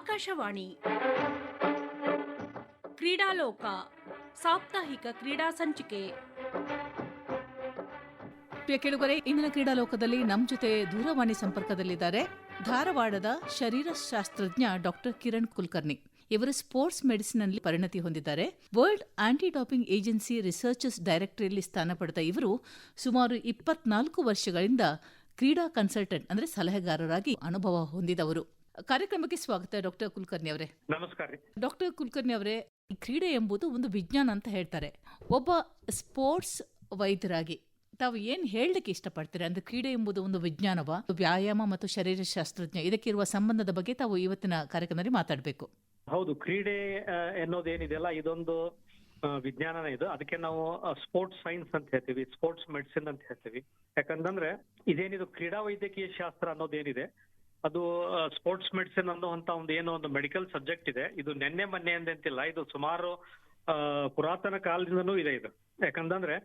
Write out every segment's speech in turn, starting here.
ಆಕಾಶವಾಣಿ. ಕ್ರೀಡಾಲೋಕ, ಸಾಪ್ತಾಹಿಕ ಕ್ರೀಡಾ ಸಂಚಿಕೆ. ಕೇಳುಗರೆ, ಇಂದಿನ ಕ್ರೀಡಾಲೋಕದಲ್ಲಿ ನಮ್ಮ ಜೊತೆ ದೂರವಾಣಿ ಸಂಪರ್ಕದಲ್ಲಿದ್ದಾರೆ ಧಾರವಾಡದ ಶರೀರಶಾಸ್ತ್ರಜ್ಞ ಡಾಕ್ಟರ್ ಕಿರಣ್ ಕುಲಕರ್ಣಿ. ಇವರು ಸ್ಪೋರ್ಟ್ಸ್ ಮೆಡಿಸಿನ್ನಲ್ಲಿ ಪರಿಣತಿ ಹೊಂದಿದ್ದಾರೆ. World anti doping agency researches ಡೈರೆಕ್ಟರಿಯಲ್ಲಿ ಸ್ಥಾನ ಪಡೆದ ಇವರು ಸುಮಾರು ಇಪ್ಪತ್ನಾಲ್ಕು ವರ್ಷಗಳಿಂದ ಕ್ರೀಡಾ ಕನ್ಸಲ್ಟೆಂಟ್, ಅಂದ್ರೆ ಸಲಹೆಗಾರರಾಗಿ ಅನುಭವ ಹೊಂದಿದವರು. ಕಾರ್ಯಕ್ರಮಕ್ಕೆ ಸ್ವಾಗತ ಡಾಕ್ಟರ್ ಕುಲಕರ್ಣಿ ಅವರೇ. ನಮಸ್ಕಾರ ಡಾಕ್ಟರ್ ಕುಲಕರ್ಣಿ ಅವರೇ ಕ್ರೀಡೆ ಎಂಬುದು ಒಂದು ವಿಜ್ಞಾನ ಅಂತ ಹೇಳ್ತಾರೆ. ಒಬ್ಬ ಸ್ಪೋರ್ಟ್ಸ್ ವೈದ್ಯರಾಗಿ ತಾವು ಏನ್ ಹೇಳಲಿಕ್ಕೆ ಇಷ್ಟಪಡ್ತೀರಾ? ಅಂದ್ರೆ ಕ್ರೀಡೆ ಎಂಬುದು ಒಂದು ವಿಜ್ಞಾನವ? ವ್ಯಾಯಾಮ ಮತ್ತು ಶರೀರ ಶಾಸ್ತ್ರಜ್ಞ ಇದಕ್ಕಿರುವ ಸಂಬಂಧದ ಬಗ್ಗೆ ತಾವು ಇವತ್ತಿನ ಕಾರ್ಯಕ್ರಮದಲ್ಲಿ ಮಾತಾಡಬೇಕು. ಹೌದು ಕ್ರೀಡೆ ಅನ್ನೋದೇನಿದೆಯಲ್ಲ ಇದೊಂದು ವಿಜ್ಞಾನನ ವಿಜ್ಞಾನನೇ ಇದು. ಅದಕ್ಕೆ ನಾವು ಸ್ಪೋರ್ಟ್ಸ್ ಸೈನ್ಸ್ ಅಂತ ಹೇಳ್ತೀವಿ ಸ್ಪೋರ್ಟ್ಸ್ ಮೆಡಿಸಿನ್ ಅಂತ ಹೇಳ್ತೀವಿ. ಯಾಕಂತಂದ್ರೆ ಇದೇನಿದು ಕ್ರೀಡಾ ವೈದ್ಯಕೀಯ ಶಾಸ್ತ್ರ ಅನ್ನೋದೇನಿದೆ ಅದು ಸ್ಪೋರ್ಟ್ಸ್ ಮೆಡಿಸಿನ್ ಅನ್ನುವಂತ ಒಂದು ಏನೋ ಒಂದು ಮೆಡಿಕಲ್ ಸಬ್ಜೆಕ್ಟ್ ಇದೆ. ಇದು ನಿನ್ನೆ ಮೊನ್ನೆ ಅಂತಿಲ್ಲ. ಇದು ಸುಮಾರು ಪುರಾತನ ಕಾಲದಿಂದನೂ ಇದೆ ಇದು. ಯಾಕಂತಂದ್ರೆ,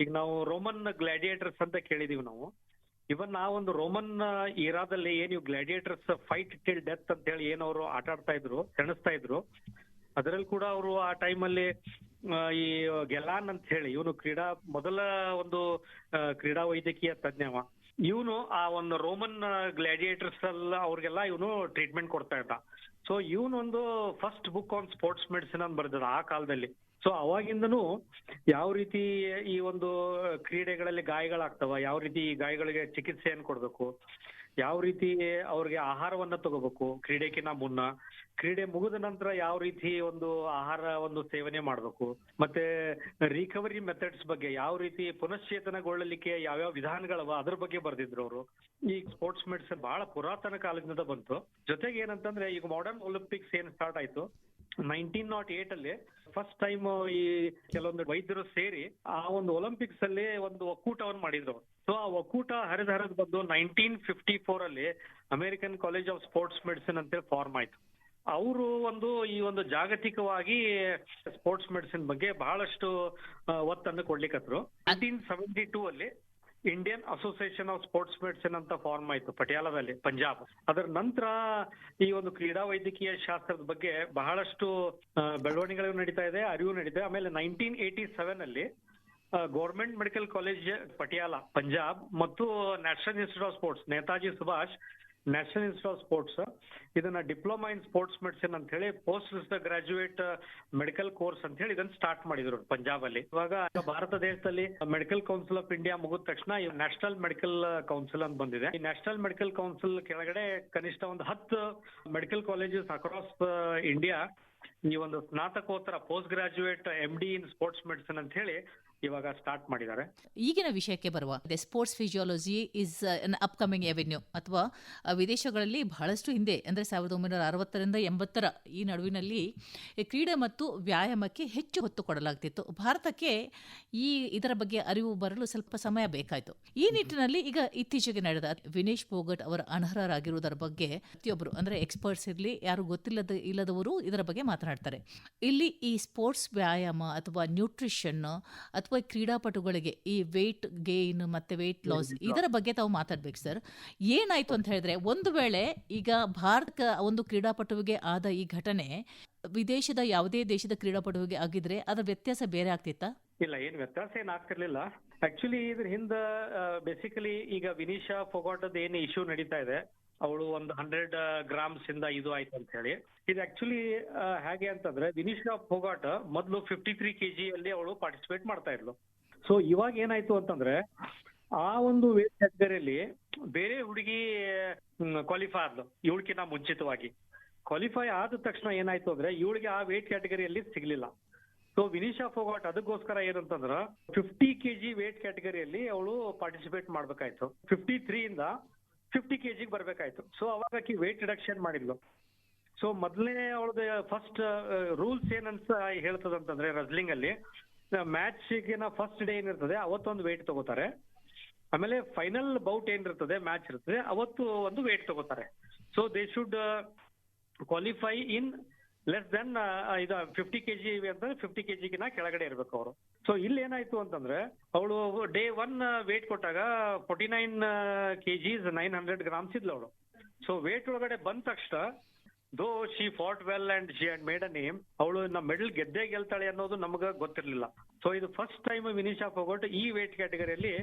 ಈಗ ನಾವು ರೋಮನ್ ಗ್ಲಾಡಿಯೇಟರ್ಸ್ ಅಂತ ಕೇಳಿದೀವಿ ನಾವು. ಇವನ್ ಆ ಒಂದು ರೋಮನ್ ಏನ್ ಇವು ಗ್ಲಾಡಿಯೇಟರ್ಸ್ ಫೈಟ್ ಟಿಲ್ ಡೆತ್ ಅಂತ ಹೇಳಿ ಏನ್ ಅವರು ಆಟ ಆಡ್ತಾ ಇದ್ರು, ಸೆಣಸ್ತಾ ಇದ್ರು. ಅದರಲ್ಲಿ ಕೂಡ ಅವರು ಆ ಟೈಮಲ್ಲಿ ಈ, ಗೆಲಾನ್ ಅಂತ ಹೇಳಿ, ಇವನು ಕ್ರೀಡಾ, ಮೊದಲ ಒಂದು ಕ್ರೀಡಾ ವೈದ್ಯಕೀಯ ತಜ್ಞವ. ಇವನು ಆ ಒಂದು ರೋಮನ್ ಗ್ಲಾಡಿಯೇಟರ್ಸ್ ಎಲ್ಲ ಅವ್ರಿಗೆಲ್ಲ ಇವನು ಟ್ರೀಟ್ಮೆಂಟ್ ಕೊಡ್ತಾ ಇದ್ದ. So ಇವನೊಂದು first book on sports medicine ಅಂತ ಬರೆದ ಆ ಕಾಲದಲ್ಲಿ. ಸೊ ಅವಾಗಿಂದನು ಯಾವ ರೀತಿ ಈ ಒಂದು ಕ್ರೀಡೆಗಳಲ್ಲಿ ಗಾಯಗಳಾಗ್ತವ, ಯಾವ ರೀತಿ ಈ ಗಾಯಗಳಿಗೆ ಚಿಕಿತ್ಸೆಯನ್ನು ಕೊಡಬೇಕು ಯಾವ ರೀತಿ ಅವ್ರಿಗೆ ಆಹಾರವನ್ನ ತಗೋಬೇಕು? ಕ್ರೀಡೆಕಿನ್ನ ಮುನ್ನ. ಕ್ರೀಡೆ ಮುಗಿದ ನಂತರ ಯಾವ ರೀತಿ ಒಂದು ಆಹಾರ ಒಂದು ಸೇವನೆ ಮಾಡಬೇಕು? ಮತ್ತೆ ರಿಕವರಿ ಮೆಥಡ್ಸ್ ಬಗ್ಗೆ ಯಾವ ರೀತಿ ಪುನಶ್ಚೇತನಗೊಳ್ಳಲಿಕ್ಕೆ ಯಾವ್ಯಾವ ವಿಧಾನಗಳವ ಅದ್ರ ಬಗ್ಗೆ ಬರ್ದಿದ್ರು ಅವರು. ಈ ಸ್ಪೋರ್ಟ್ಸ್ ಮೆಡಿಸಿನ್ ಬಹಳ ಪುರಾತನ ಕಾಲದಿಂದ ಬಂತು. ಜೊತೆಗೆ ಏನಂತಂದ್ರೆ ಈಗ ಮಾಡರ್ನ್ ಒಲಿಂಪಿಕ್ಸ್ ಏನ್ ಸ್ಟಾರ್ಟ್ ಆಯ್ತು? ನೈನ್ಟೀನ್ ನಾಟ್ ಏಟ್ ಅಲ್ಲಿ ಫಸ್ಟ್ ಟೈಮ್ ಈ ಕೆಲವೊಂದು ವೈದ್ಯರು ಸೇರಿ ಆ ಒಂದು ಒಲಿಂಪಿಕ್ಸ್ ಅಲ್ಲಿ ಒಂದು ಒಕ್ಕೂಟವನ್ನು ಮಾಡಿದ್ರು ಸೊ ಆ ಒಕ್ಕೂಟ ಹರಿದ ಹರಿದು ಬಂದು ನೈನ್ಟೀನ್ ಫಿಫ್ಟಿ ಫೋರ್ ಅಲ್ಲಿ American college of sports medicine ಅಂತೇಳಿ ಫಾರ್ಮ್ ಆಯ್ತು. ಅವರು ಒಂದು ಈ ಒಂದು ಜಾಗತಿಕವಾಗಿ ಸ್ಪೋರ್ಟ್ಸ್ ಮೆಡಿಸಿನ್ ಬಗ್ಗೆ ಬಹಳಷ್ಟು ಒತ್ತನ್ನು ಕೊಡ್ಲಿಕ್ಕತ್ರು ನೈನ್ಟೀನ್ ಸೆವೆಂಟಿ ಟೂ ಅಲ್ಲಿ Indian association of sports medicine ಅಂತ ಫಾರ್ಮ್ ಆಯ್ತು ಪಟಿಯಾಲದಲ್ಲಿ, ಪಂಜಾಬ್. ಅದರ ನಂತರ ಈ ಒಂದು ಕ್ರೀಡಾ ವೈದ್ಯಕೀಯ ಶಾಸ್ತ್ರದ ಬಗ್ಗೆ ಬಹಳಷ್ಟು ಬೆಳವಣಿಗೆಗಳು ನಡೀತಾ ಇದೆ, ಅರಿವು ನಡೀತಾ ಇದೆ. ಆಮೇಲೆ ನೈನ್ಟೀನ್ ಏಯ್ಟಿ ಸೆವೆನ್ ಅಲ್ಲಿ government medical college Patiala, Punjab ಮತ್ತು national institute of sports, Netaji Subhash national institute of sports. ಇದನ್ನ ಡಿಪ್ಲೊಮಾ ಇನ್ ಸ್ಪೋರ್ಟ್ಸ್ ಮೆಡಿಸಿನ್ ಅಂತ ಹೇಳಿ ಪೋಸ್ಟ್ ಗ್ರಾಜುಯೇಟ್ ಮೆಡಿಕಲ್ ಕೋರ್ಸ್ ಅಂತ ಹೇಳಿ ಇದನ್ನ ಸ್ಟಾರ್ಟ್ ಮಾಡಿದ್ರು ಪಂಜಾಬ್ ಅಲ್ಲಿ ಇವಾಗ ಭಾರತ ದೇಶದಲ್ಲಿ ಮೆಡಿಕಲ್ ಕೌನ್ಸಿಲ್ ಆಫ್ ಇಂಡಿಯಾ ಮುಗಿದ ತಕ್ಷಣ ನ್ಯಾಷನಲ್ ಮೆಡಿಕಲ್ ಕೌನ್ಸಿಲ್ ಅಂತ ಬಂದಿದೆ. ಈ ನ್ಯಾಷನಲ್ ಮೆಡಿಕಲ್ ಕೌನ್ಸಿಲ್ ಕೆಳಗಡೆ ಕನಿಷ್ಠ ಒಂದು ಹತ್ತು ಮೆಡಿಕಲ್ ಕಾಲೇಜಸ್ ಅಕ್ರಾಸ್ ಇಂಡಿಯಾ ಈ ಒಂದು ಸ್ನಾತಕೋತ್ತರ, post graduate M D in sports medicine ಅಂತ ಹೇಳಿ ಇವಾಗ ಸ್ಟಾರ್ಟ್ ಮಾಡಿದ್ದಾರೆ. ಈಗಿನ ವಿಷಯಕ್ಕೆ ಬರುವ sports physiology is an upcoming avenue ಅಥವಾ ವಿದೇಶಗಳಲ್ಲಿ ಬಹಳಷ್ಟು ಹಿಂದೆ, ಅಂದ್ರೆ ಸಾವಿರದ ಒಂಬೈನೂರ ಅರವತ್ತರಿಂದ ಎಂಬತ್ತರ ಈ ನಡುವಿನಲ್ಲಿ ಕ್ರೀಡೆ ಮತ್ತು ವ್ಯಾಯಾಮಕ್ಕೆ ಹೆಚ್ಚು ಹೊತ್ತು ಕೊಡಲಾಗ್ತಿತ್ತು. ಭಾರತಕ್ಕೆ ಈ ಇದರ ಬಗ್ಗೆ ಅರಿವು ಬರಲು ಸ್ವಲ್ಪ ಸಮಯ ಬೇಕಾಯಿತು. ಈ ನಿಟ್ಟಿನಲ್ಲಿ ಈಗ ಇತ್ತೀಚೆಗೆ ನಡೆದ ವಿನೇಶ್ ಫೋಗಟ್ ಅವರ ಅನರ್ಹರಾಗಿರುವುದರ ಬಗ್ಗೆ ಪ್ರತಿಯೊಬ್ಬರು, ಅಂದ್ರೆ ಎಕ್ಸ್ಪರ್ಟ್ಸ್ ಇರಲಿ, ಯಾರು ಗೊತ್ತಿಲ್ಲದ, ಇಲ್ಲದವರು ಇದರ ಬಗ್ಗೆ ಮಾತನಾಡ್ತಾರೆ. ಇಲ್ಲಿ ಈ ಸ್ಪೋರ್ಟ್ಸ್ ವ್ಯಾಯಾಮ ಅಥವಾ ನ್ಯೂಟ್ರಿಷನ್ ಅಥವಾ ಈ ಕ್ರೀಡಾಪಟುಗಳಿಗೆ ಈ ವೇಟ್ ಗೇನ್ ಮತ್ತೆ ವೇಟ್ ಲಾಸ್ ಇದರ ಬಗ್ಗೆ ತಾವು ಮಾತಾಡ್ಬೇಕು ಸರ್ ಏನಾಯ್ತು ಅಂತ ಹೇಳಿದ್ರೆ ಒಂದು ವೇಳೆ ಈಗ ಭಾರತ ಒಂದು ಕ್ರೀಡಾಪಟುವಿಗೆ ಆದ ಈ ಘಟನೆ ವಿದೇಶದ ಯಾವುದೇ ದೇಶದ ಕ್ರೀಡಾಪಟುವಿಗೆ ಆಗಿದ್ರೆ ಅದರ ವ್ಯತ್ಯಾಸ ಬೇರೆ ಆಗ್ತಿತ್ತಾ? ಇಲ್ಲ ಏನ್ ವ್ಯತ್ಯಾಸ ಏನ್ ಆಗ್ತಿರ್ಲಿಲ್ಲ. ಆಕ್ಚುಲಿ ಇದ್ರ ಹಿಂದ ಬೇಸಿಕಲಿ ಈಗ ವಿನಿಶಾ ಫೊಗಾಟದ ಏನ್ ಇಶ್ಯೂ ನಡೀತಾ ಇದೆ ಅವಳು ಒಂದು ಹಂಡ್ರೆಡ್ ಗ್ರಾಮ್ಸ್ ಇಂದ ಇದು ಆಯ್ತು ಅಂತ ಹೇಳಿ. ಇದು ಆಕ್ಚುಲಿ ಹೇಗೆ ಅಂತಂದ್ರೆ ವಿನಿಶಾ ಫೋಗಾಟ್ ಮೊದಲು ಫಿಫ್ಟಿ ತ್ರೀ ಕೆಜಿ ಅಲ್ಲಿ ಅವಳು ಪಾರ್ಟಿಸಿಪೇಟ್ ಮಾಡ್ತಾ ಇದ್ಲು. ಸೊ ಇವಾಗ ಏನಾಯ್ತು ಅಂತಂದ್ರೆ ಆ ಒಂದು ವೇಟ್ ಕ್ಯಾಟಗರಿಯಲ್ಲಿ ಬೇರೆ ಹುಡುಗಿ ಕ್ವಾಲಿಫೈ ಆದ್ಲು ಇವಳಕಿನ್ನ ಮುಂಚಿತವಾಗಿ. ಕ್ವಾಲಿಫೈ ಆದ ತಕ್ಷಣ ಏನಾಯ್ತು ಅಂದ್ರೆ ಇವಳಿಗೆ ಆ ವೇಟ್ ಕ್ಯಾಟಗರಿಯಲ್ಲಿ ಸಿಗ್ಲಿಲ್ಲ. ಸೊ ವಿನಿಶಾ ಫೋಗಾಟ್ ಅದಕ್ಕೋಸ್ಕರ ಏನಂತಂದ್ರ ಫಿಫ್ಟಿ ಕೆಜಿ ವೇಟ್ ಕ್ಯಾಟಗರಿಯಲ್ಲಿ ಅವಳು ಪಾರ್ಟಿಸಿಪೇಟ್ ಮಾಡ್ಬೇಕಾಯ್ತು. ಫಿಫ್ಟಿ ತ್ರೀ ಇಂದ ಫಿಫ್ಟಿ ಕೆಜಿಗೆ ಬರ್ಬೇಕಾಯ್ತು. ಸೊ ಅವಾಗ ಆಕಿ ವೆಯ್ಟ್ ರಿಡಕ್ಷನ್ ಮಾಡಿದ್ಲು. ಸೊ ಮೊದಲನೇ ಅವಳದ ಫಸ್ಟ್ ರೂಲ್ಸ್ ಏನಂತ ಹೇಳ್ತದಂತಂದ್ರೆ ರಸ್ಲಿಂಗ್ ಅಲ್ಲಿ ಮ್ಯಾಚ್ಗಿನ ಫಸ್ಟ್ ಡೇ ಏನಿರ್ತದೆ, ಅವತ್ತೊಂದು ವೆಯ್ಟ್ ತಗೋತಾರೆ. ಆಮೇಲೆ ಫೈನಲ್ ಬೌಟ್ ಏನಿರ್ತದೆ ಮ್ಯಾಚ್ ಇರ್ತದೆ, ಅವತ್ತು ಒಂದು ವೇಟ್ ತಗೋತಾರೆ. So they should qualify in less than ಇದು ಫಿಫ್ಟಿ ಕೆಜಿ ಅಂತಂದ್ರೆ ಫಿಫ್ಟಿ ಕೆಜಿಗಿನ ಕೆಳಗಡೆ ಇರ್ಬೇಕು ಅವರು. ಸೊ ಇಲ್ಲಿ ಏನಾಯ್ತು ಅಂತಂದ್ರೆ ಅವಳು ಡೇ ಒನ್ ವೇಟ್ ಕೊಟ್ಟಾಗ forty nine KGs nine hundred grams ಇದ್ಲು ಅವಳು. ಸೊ ವೇಟ್ ಒಳಗಡೆ ಬಂದ ತಕ್ಷಣ though she fought well and she and made a name ಅವಳು ನಮ್ಮ ಮೆಡಲ್ ಗೆದ್ದೇ ಗೆಲ್ತಾಳೆ ಅನ್ನೋದು ನಮ್ಗೆ ಗೊತ್ತಿರ್ಲಿಲ್ಲ. ಸೊ ಇದು ಫಸ್ಟ್ ಟೈಮ್ ವಿನಿಶಾ ಫೋಗೋಟ್ ಈ ವೇಟ್ ಕ್ಯಾಟಗರಿಯಲ್ಲಿ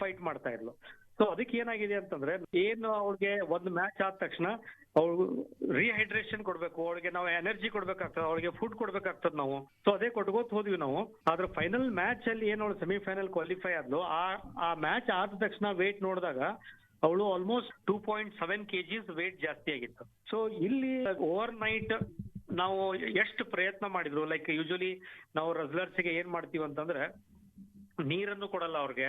ಫೈಟ್ ಮಾಡ್ತಾ ಇದ್ಲು. ಸೊ ಅದಕ್ಕೆ ಏನಾಗಿದೆ ಅಂತಂದ್ರೆ, ಏನು ಅವ್ಳಿಗೆ ಒಂದು ಮ್ಯಾಚ್ ಆದ ತಕ್ಷಣ ಅವ್ಳು ರಿಹೈಡ್ರೇಷನ್ ಕೊಡ್ಬೇಕು ಅವಳಿಗೆ ನಾವು ಎನರ್ಜಿ ಕೊಡ್ಬೇಕಾಗ್ತದೆ ಅವಳಿಗೆ ಫುಡ್ ಕೊಡ್ಬೇಕಾಗ್ತದೆ ನಾವು. ಸೊ ಅದೇ ಕೊಟ್ಕೋತ ಹೋದ್ವಿ ನಾವು. ಆದ್ರೆ ಫೈನಲ್ ಮ್ಯಾಚ್ ಅಲ್ಲಿ ಏನು ಅವಳು ಸೆಮಿಫೈನಲ್ ಕ್ವಾಲಿಫೈ ಆದ್ಲು, ಆ ಆ ಮ್ಯಾಚ್ ಆದ ತಕ್ಷಣ ವೇಟ್ ನೋಡಿದಾಗ ಅವಳು almost two point seven KGs weight ಜಾಸ್ತಿ ಆಗಿತ್ತು. ಸೊ ಇಲ್ಲಿ ಓವರ್ ನೈಟ್ ನಾವು ಎಷ್ಟು ಪ್ರಯತ್ನ ಮಾಡಿದ್ರು ಲೈಕ್ ಯೂಶಲಿ ನಾವು ರೆಸ್ಲರ್ಸ್ಗೆ ಏನ್ ಮಾಡ್ತೀವಿ ಅಂತಂದ್ರೆ, ನೀರನ್ನು ಕೊಡಲ್ಲ ಅವ್ರಿಗೆ.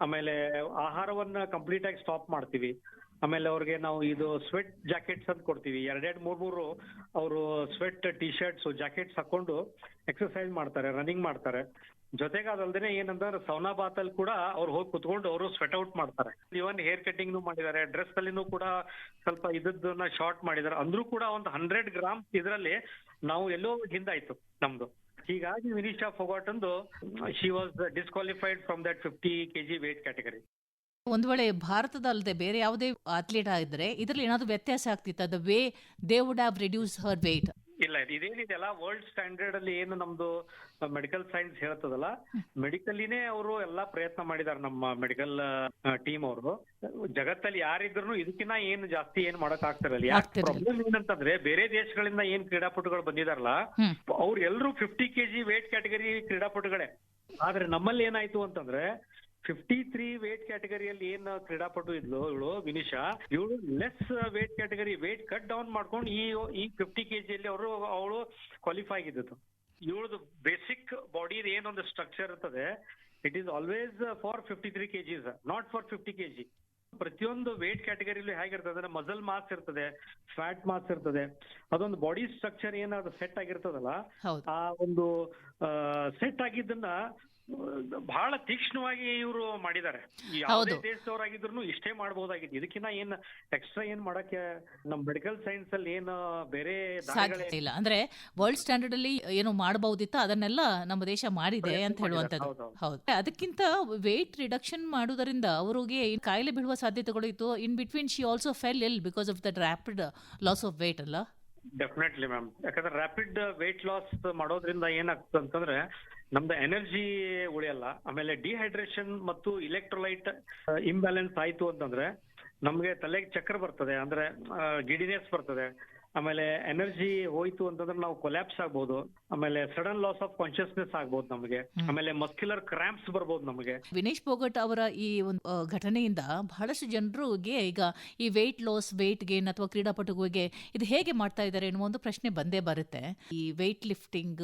ಆಮೇಲೆ ಆಹಾರವನ್ನ ಕಂಪ್ಲೀಟ್ ಆಗಿ ಸ್ಟಾಪ್ ಮಾಡ್ತೀವಿ. ಆಮೇಲೆ ಅವ್ರಿಗೆ ನಾವು ಇದು ಸ್ವೆಟ್ ಜಾಕೆಟ್ಸ್ ಅಂತ ಕೊಡ್ತೀವಿ. ಎರಡೆರಡು ಮೂರ್ ಮೂರು ಅವರು ಸ್ವೆಟ್ ಟಿ ಶರ್ಟ್ಸ್ ಜಾಕೆಟ್ಸ್ ಹಾಕೊಂಡು ಎಕ್ಸರ್ಸೈಸ್ ಮಾಡ್ತಾರೆ ರನ್ನಿಂಗ್ ಮಾಡ್ತಾರೆ. ಜೊತೆಗೆ ಅದಲ್ದೇನೆ ಏನಂದ್ರೆ ಸೌನಾಬಾತ್ ಅಲ್ಲಿ ಕೂಡ ಅವ್ರು ಹೋಗಿ ಕುತ್ಕೊಂಡು ಅವರು ಸ್ವೆಟ್ ಔಟ್ ಮಾಡ್ತಾರೆ. ಇವನ್ ಹೇರ್ ಕಟಿಂಗ್ ಮಾಡಿದ್ದಾರೆ. ಡ್ರೆಸ್ ಅಲ್ಲಿನೂ ಕೂಡ ಸ್ವಲ್ಪ ಇದನ್ನ ಶಾರ್ಟ್ ಮಾಡಿದ್ದಾರೆ. ಅಂದ್ರೂ ಕೂಡ ಒಂದು ಹಂಡ್ರೆಡ್ ಗ್ರಾಮ್ ಇದರಲ್ಲಿ ನಾವು ಎಲ್ಲೋ ಹಿಂದಾಯ್ತು ನಮ್ದು. ಹೀಗಾಗಿ Vinesha ಫೊಗಾಟಂದು she was disqualified from that fifty KG weight category ಒಂದು ವೇಳೆ ಭಾರತದ ಅಲ್ಲದೆ ಬೇರೆ ಯಾವುದೇ ಅಥ್ಲೀಟ್ ಆಗಿದ್ರೆ, ಇದರಲ್ಲಿ ಏನಾದರೂ ವ್ಯತ್ಯಾಸ ಆಗ್ತಿತ್ತು? The way they would have reduce her weight ಇಲ್ಲ ಇದೇನಿದೆಯಲ್ಲ ವರ್ಲ್ಡ್ ಸ್ಟ್ಯಾಂಡರ್ಡ್ ಅಲ್ಲಿ ಏನು ನಮ್ದು ಮೆಡಿಕಲ್ ಸೈನ್ಸ್ ಹೇಳ್ತದಲ್ಲ ಮೆಡಿಕಲಿನೇ ಅವರು ಎಲ್ಲಾ ಪ್ರಯತ್ನ ಮಾಡಿದಾರೆ ನಮ್ಮ ಮೆಡಿಕಲ್ ಟೀಮ್ ಅವರು ಜಗತ್ತಲ್ಲಿ ಯಾರಿದ್ರು ಇದಕ್ಕಿನ್ನ ಏನು ಜಾಸ್ತಿ ಏನ್ ಮಾಡಕ್ ಆಗ್ತಾರಲ್ಲ ಯಾಕೆ. ಪ್ರಾಬ್ಲಮ್ ಏನಂತಂದ್ರೆ ಬೇರೆ ದೇಶಗಳಿಂದ ಏನ್ ಕ್ರೀಡಾಪಟುಗಳು ಬಂದಿದಾರಲ್ಲ. ಅವ್ರು ಎಲ್ಲರೂ ಫಿಫ್ಟಿ ಕೆಜಿ ವೇಟ್ ಕ್ಯಾಟಗರಿ ಕ್ರೀಡಾಪಟುಗಳೇ ಆದ್ರೆ ನಮ್ಮಲ್ಲಿ ಏನಾಯ್ತು ಅಂತಂದ್ರೆ ಫಿಫ್ಟಿ ತ್ರೀ ವೇಟ್ ಕ್ಯಾಟಗರಿಯಲ್ಲಿ ಏನ್ ಕ್ರೀಡಾಪಟು ಇದ್ಲು ಇವಳು ವಿನಿಶಾ ಇವಳು less weight category weight cut down ಮಾಡ್ಕೊಂಡು ಈ ಈ ಫಿಫ್ಟಿ ಕೆಜಿಯಲ್ಲಿ ಅವರು ಅವಳು ಕ್ವಾಲಿಫೈ ಆಗಿದ್ದು ಇವಳದು ಬೇಸಿಕ್ ಬಾಡಿ ಏನೊಂದು ಸ್ಟ್ರಕ್ಚರ್ ಇರ್ತದೆ it is always for fifty three KGs not for fifty KG ಪ್ರತಿಯೊಂದು ವೇಟ್ ಕ್ಯಾಟಗರಿಲಿ ಹೇಗಿರ್ತದೆ ಅಂದ್ರೆ ಮಸಲ್ ಮಾಸ್ ಇರ್ತದೆ ಫ್ಯಾಟ್ ಮಾಸ್ ಇರ್ತದೆ. ಅದೊಂದು ಬಾಡಿ ಸ್ಟ್ರಕ್ಚರ್ ಏನಾದ್ರು ಸೆಟ್ ಆಗಿರ್ತದಲ್ಲ ಆ ಒಂದು ಸೆಟ್ ಆಗಿದ್ದನ್ನ ಬಹಳ ತೀಕ್ಷ್ಣವಾಗಿ ಇವರು ಮಾಡಿದ್ದಾರೆ. ಯಾವುದೇ. ದೇಶದವರಾಗಿದ್ರು ಇಷ್ಟೇ ಮಾಡಬಹುದಾಗಿತ್ತು ಇದಕ್ಕಿಂತ ಏನ್ ಎಕ್ಸ್ಟ್ರಾ ಏನ್ ಮಾಡಕ್ಕೆ ನಮ್ ಮೆಡಿಕಲ್ ಸೈನ್ಸ್ ಅಲ್ಲಿ ಏನ್ ಬೇರೆ ಇಲ್ಲ. ಅಂದ್ರೆ ವರ್ಲ್ಡ್ ಸ್ಟ್ಯಾಂಡರ್ಡ್ ಅಲ್ಲಿ ಏನು ಮಾಡಬಹುದಿತ್ತ ಅದನ್ನೆಲ್ಲ ನಮ್ಮ ದೇಶ ಮಾಡಿದೆ ಅಂತ ಹೇಳುವಂತದ್ದು ಹೌದು, ಅದಕ್ಕಿಂತ ವೇಟ್ ರಿಡಕ್ಷನ್ ಮಾಡುವುದರಿಂದ ಅವರಿಗೆ ಕಾಯಿಲೆ ಬೀಳುವ ಸಾಧ್ಯತೆಗಳು ಇತ್ತು. In between she also fell ill because of that rapid loss of weight ಅಲ್ಲ? ಡೆಫಿನೆಟ್ಲಿ ಮ್ಯಾಮ್ ಯಾಕಂದ್ರೆ ರಾಪಿಡ್ ವೇಟ್ ಲಾಸ್ ಮಾಡೋದ್ರಿಂದ ಏನಾಗ್ತದೆ ಅಂತಂದ್ರೆ ನಮ್ದು ಎನರ್ಜಿ ಉಳಿಯಲ್ಲ, ಆಮೇಲೆ ಡಿಹೈಡ್ರೇಷನ್ ಮತ್ತು ಇಲೆಕ್ಟ್ರೋಲೈಟ್ ಇಂಬ್ಯಾಲೆನ್ಸ್ ಆಯ್ತು ಅಂತಂದ್ರೆ ನಮ್ಗೆ ತಲೆಗೆ ಚಕ್ರ ಬರ್ತದೆ, ಅಂದ್ರೆ ಗಿಡಿನೆಸ್ ಬರ್ತದೆ. ಆಮೇಲೆ ಎನರ್ಜಿ ಹೋಯ್ತು ಅಂತಂದ್ರೆ ನಾವು ಕೊಲ್ಯಾಪ್ಸ್ ಆಗ್ಬಹುದು ಆಮೇಲೆ ಸಡನ್ ಲಾಸ್ ಆಫ್ ಕಾನ್ಶಿಯಸ್ನೆಸ್ ಆಗ್ಬಹುದು ನಮಗೆ. ಆಮೇಲೆ ಮಸ್ಕ್ಯುಲರ್ ಕ್ರಾಂಪ್ಸ್ ಬರ್ಬೋದು ನಮಗೆ. ವಿನೇಶ್ ಪೋಗಟ್ ಅವರ ಈ ಒಂದು ಘಟನೆಯಿಂದ ಬಹಳಷ್ಟು ಜನರಿಗೆ ಈಗ ಈ ವೆಯ್ಟ್ ಲಾಸ್ ವೆಯ್ಟ್ ಗೇನ್ ಅಥವಾ ಕ್ರೀಡಾಪಟುಗಳಿಗೆ ಇದು ಹೇಗೆ ಮಾಡ್ತಾ ಇದ್ದಾರೆ ಎನ್ನುವ ಒಂದು ಪ್ರಶ್ನೆ ಬಂದೇ ಬರುತ್ತೆ. ಈ ವೆಯ್ಟ್ ಲಿಫ್ಟಿಂಗ್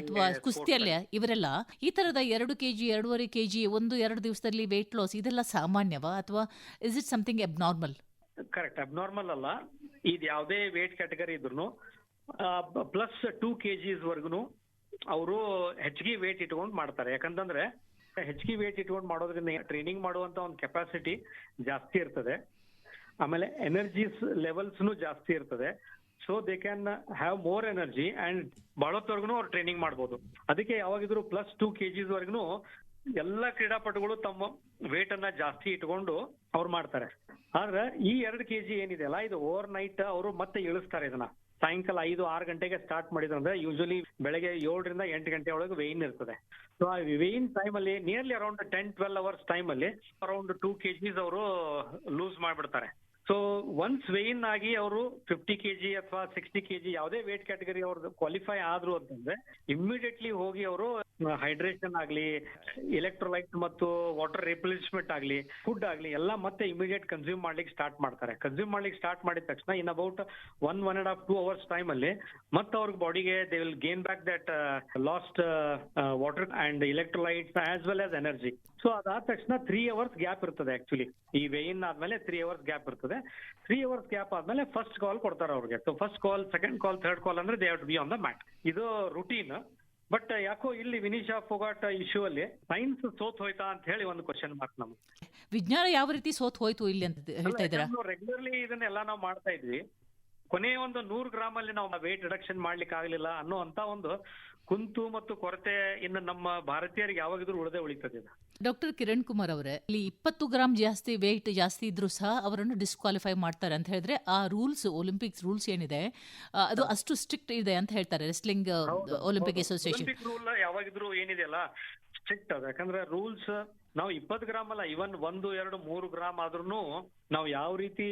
ಅಥವಾ ಕುಸ್ತಿಯಲ್ಲ ಕುಸ್ತಿಯಲ್ಲಿ ಇವರೆಲ್ಲ ಈ ತರದ ಎರಡು ಕೆಜಿ ಎರಡೂವರೆ ಕೆಜಿ ಒಂದು ಎರಡು ದಿವಸದಲ್ಲಿ ವೆಯ್ಟ್ ಲಾಸ್ ಇದೆಲ್ಲ ಸಾಮಾನ್ಯವಾ ಅಥವಾ is it something abnormal correct abnormal ಅಲ್ಲ. ಇದು ಯಾವುದೇ ವೇಟ್ ಕ್ಯಾಟಗರಿ ಇದ್ರು ಪ್ಲಸ್ ಟೂ ಕೆಜಿಸ್ ವರ್ಗುನು ಅವರು ಹೆಚ್ಚಿಗೆ ವೇಟ್ ಇಟ್ಕೊಂಡು ಮಾಡ್ತಾರೆ. ಯಾಕಂತಂದ್ರೆ, ಹೆಚ್ಚಿಗೆ ವೇಟ್ ಇಟ್ಕೊಂಡು ಮಾಡೋದ್ರಿಂದ ಟ್ರೈನಿಂಗ್ ಮಾಡುವಂತ ಒಂದು ಕೆಪಾಸಿಟಿ ಜಾಸ್ತಿ ಇರ್ತದೆ. ಆಮೇಲೆ ಎನರ್ಜೀಸ್ ಲೆವೆಲ್ಸ್ನು ಜಾಸ್ತಿ ಇರ್ತದೆ. So they can have more energy and ಬಹಳತ್ತವರೆಗೂ ಅವ್ರು ಟ್ರೈನಿಂಗ್ ಮಾಡ್ಬೋದು. ಅದಕ್ಕೆ ಯಾವಾಗಿದ್ರು ಪ್ಲಸ್ ಟೂ ಕೆಜಿಸ್ ವರ್ಗುನು ಎಲ್ಲ ಕ್ರೀಡಾಪಟುಗಳು ತಮ್ಮ ವೇಟ್ ಅನ್ನ ಜಾಸ್ತಿ ಇಟ್ಕೊಂಡು ಅವ್ರು ಮಾಡ್ತಾರೆ. ಆದ್ರೆ ಈ ಎರಡು ಕೆಜಿ ಏನಿದೆಯಲ್ಲ ಇದು ಓವರ್ ನೈಟ್ ಅವರು ಮತ್ತೆ ಇಳಿಸ್ತಾರೆ ಇದನ್ನ. ಸಾಯಂಕಾಲ ಐದು, ಆರು ಗಂಟೆಗೆ ಸ್ಟಾರ್ಟ್ ಮಾಡಿದ್ರಂದ್ರೆ ಯೂಶಲಿ ಬೆಳಗ್ಗೆ ಏಳರಿಂದ ಎಂಟು ಗಂಟೆ ಒಳಗೆ ವೇಯಿನ್ ಇರ್ತದೆ. ಸೊ ಆ ವೇಯಿನ್ ಟೈಮ್ ಅಲ್ಲಿ nearly around ten twelve hours time ಅಲ್ಲಿ ಅರೌಂಡ್ ಟೂ ಕೆಜಿಸ್ ಅವರು ಲೂಸ್ ಮಾಡ್ಬಿಡ್ತಾರೆ. ಸೊ ಒನ್ಸ್ ವೇಯಿನ್ ಆಗಿ ಅವರು ಫಿಫ್ಟಿ ಕೆಜಿ ಅಥವಾ ಸಿಕ್ಸ್ಟಿ ಕೆಜಿ ಯಾವುದೇ ವೇಟ್ ಕ್ಯಾಟಗರಿ ಅವ್ರದ್ದು ಕ್ವಾಲಿಫೈ ಆದ್ರು ಅಂತಂದ್ರೆ ಇಮಿಡಿಯೇಟ್ಲಿ ಹೋಗಿ ಅವರು ಹೈಡ್ರೇಷನ್ ಆಗ್ಲಿ ಎಲೆಕ್ಟ್ರೋಲೈಟ್ ಮತ್ತು ವಾಟರ್ ರಿಪ್ಲೇಸ್ಮೆಂಟ್ ಆಗ್ಲಿ ಫುಡ್ ಆಗ್ಲಿ, ಎಲ್ಲ ಮತ್ತೆ ಇಮಿಡಿಯೇಟ್ ಕನ್ಸ್ಯೂಮ್ ಮಾಡ್ಲಿಕ್ಕೆ ಸ್ಟಾರ್ಟ್ ಮಾಡ್ತಾರೆ. ಕನ್ಸ್ಯೂಮ್ ಮಾಡ್ಲಿಕ್ಕೆ ಸ್ಟಾರ್ಟ್ ಮಾಡಿದ ತಕ್ಷಣ in about one one and half two hours time ಅಲ್ಲಿ ಮತ್ತೆ ಅವ್ರ ಬಾಡಿಗೆ they will gain back that lost water and electrolytes as well as energy so ಅದಾದ ತಕ್ಷಣ ತ್ರೀ ಅವರ್ಸ್ ಗ್ಯಾಪ್ ಇರ್ತದೆ ಆಕ್ಚುಲಿ ಈ ವೇಯಿನ್ ಆದ್ಮೇಲೆ ತ್ರೀ ಅವರ್ಸ್ ಗ್ಯಾಪ್ ಇರ್ತದೆ. ತ್ರೀ ಅವರ್ಸ್ ಗ್ಯಾಪ್ ಆದ್ಮೇಲೆ ಫಸ್ಟ್ ಕಾಲ್ ಕೊಡ್ತಾರೆ ಅವ್ರಿಗೆ. So first call second call third call ಅಂದ್ರೆ they have to be on the mat ಇದು ರುಟೀನ್ ಬಟ್ ಯಾಕೋ ಇಲ್ಲಿ ವಿನಿಶಾ ಫೋಗಾಟ್ ಇಶ್ಯೂ ಅಲ್ಲಿ ಸೈನ್ಸ್ ಸೋತ್ ಹೋಯ್ತಾ ಅಂತ ಹೇಳಿ ಒಂದು ಕ್ವಶನ್ ಮಾರ್ಕ್ ನಮ್ಗೆ. ವಿಜ್ಞಾನ ಯಾವ ರೀತಿ ಸೋತ್ ಹೋಯ್ತು ಇಲ್ಲಿ ಅಂತ ಹೇಳ್ತಾ ಇದ್ದೀರಾ? ರೆಗ್ಯುಲರ್ಲಿ ಇದನ್ನೆಲ್ಲ ನಾವು ಮಾಡ್ತಾ ಇದ್ವಿ. ಕೊನೆಯ ಒಂದು ನೂರು ಗ್ರಾಮ್ ಅಲ್ಲಿ ನಾವು ವೇಟ್ ರಿಡಕ್ಷನ್ ಮಾಡ್ಲಿಕ್ಕೆ ಆಗ್ಲಿಲ್ಲ ಅನ್ನೋ ಅಂತ ಒಂದು ಕುಂತು ಮತ್ತು ಕೊರತೆ ಇನ್ನು ನಮ್ಮ ಭಾರತೀಯರಿಗೆ ಯಾವಾಗಿದ್ರು ಉಳಿದೇ ಉಳಿತದೆ ಡಾಕ್ಟರ್ ಕಿರಣ್ ಕುಮಾರ್ ಅವರೇ ಇಲ್ಲಿ ಇಪ್ಪತ್ತು ಗ್ರಾಮ್ ಜಾಸ್ತಿ ವೇಟ್ ಜಾಸ್ತಿ ಇದ್ರೂ ಸಹ ಅವರನ್ನು ಡಿಸ್ಕ್ವಾಲಿಫೈ ಮಾಡ್ತಾರೆ ಅಂತ ಹೇಳಿದ್ರೆ ಆ ರೂಲ್ಸ್ ಒಲಿಂಪಿಕ್ಸ್ ರೂಲ್ಸ್ ಏನಿದೆ ಅದು ಅಷ್ಟು ಸ್ಟ್ರಿಕ್ಟ್ ಇದೆ ಅಂತ ಹೇಳ್ತಾರೆ ರೆಸ್ಲಿಂಗ್ ಒಲಿಂಪಿಕ್ ಅಸೋಸಿಯೇಷನ್ ರೂಲ್ ಯಾವಾಗಿದ್ರು ಏನಿದೆಯಲ್ಲ ಸ್ಟ್ರಿಕ್ಟ್ ಅದ. ಯಾಕಂದ್ರೆ ರೂಲ್ಸ್ ನಾವು ಇಪ್ಪತ್ತು ಗ್ರಾಮ್ ಅಲ್ಲ ಇವನ್ ಒಂದು ಎರಡು ಮೂರು ಗ್ರಾಮ್ ಆದ್ರೂ ನಾವು ಯಾವ ರೀತಿ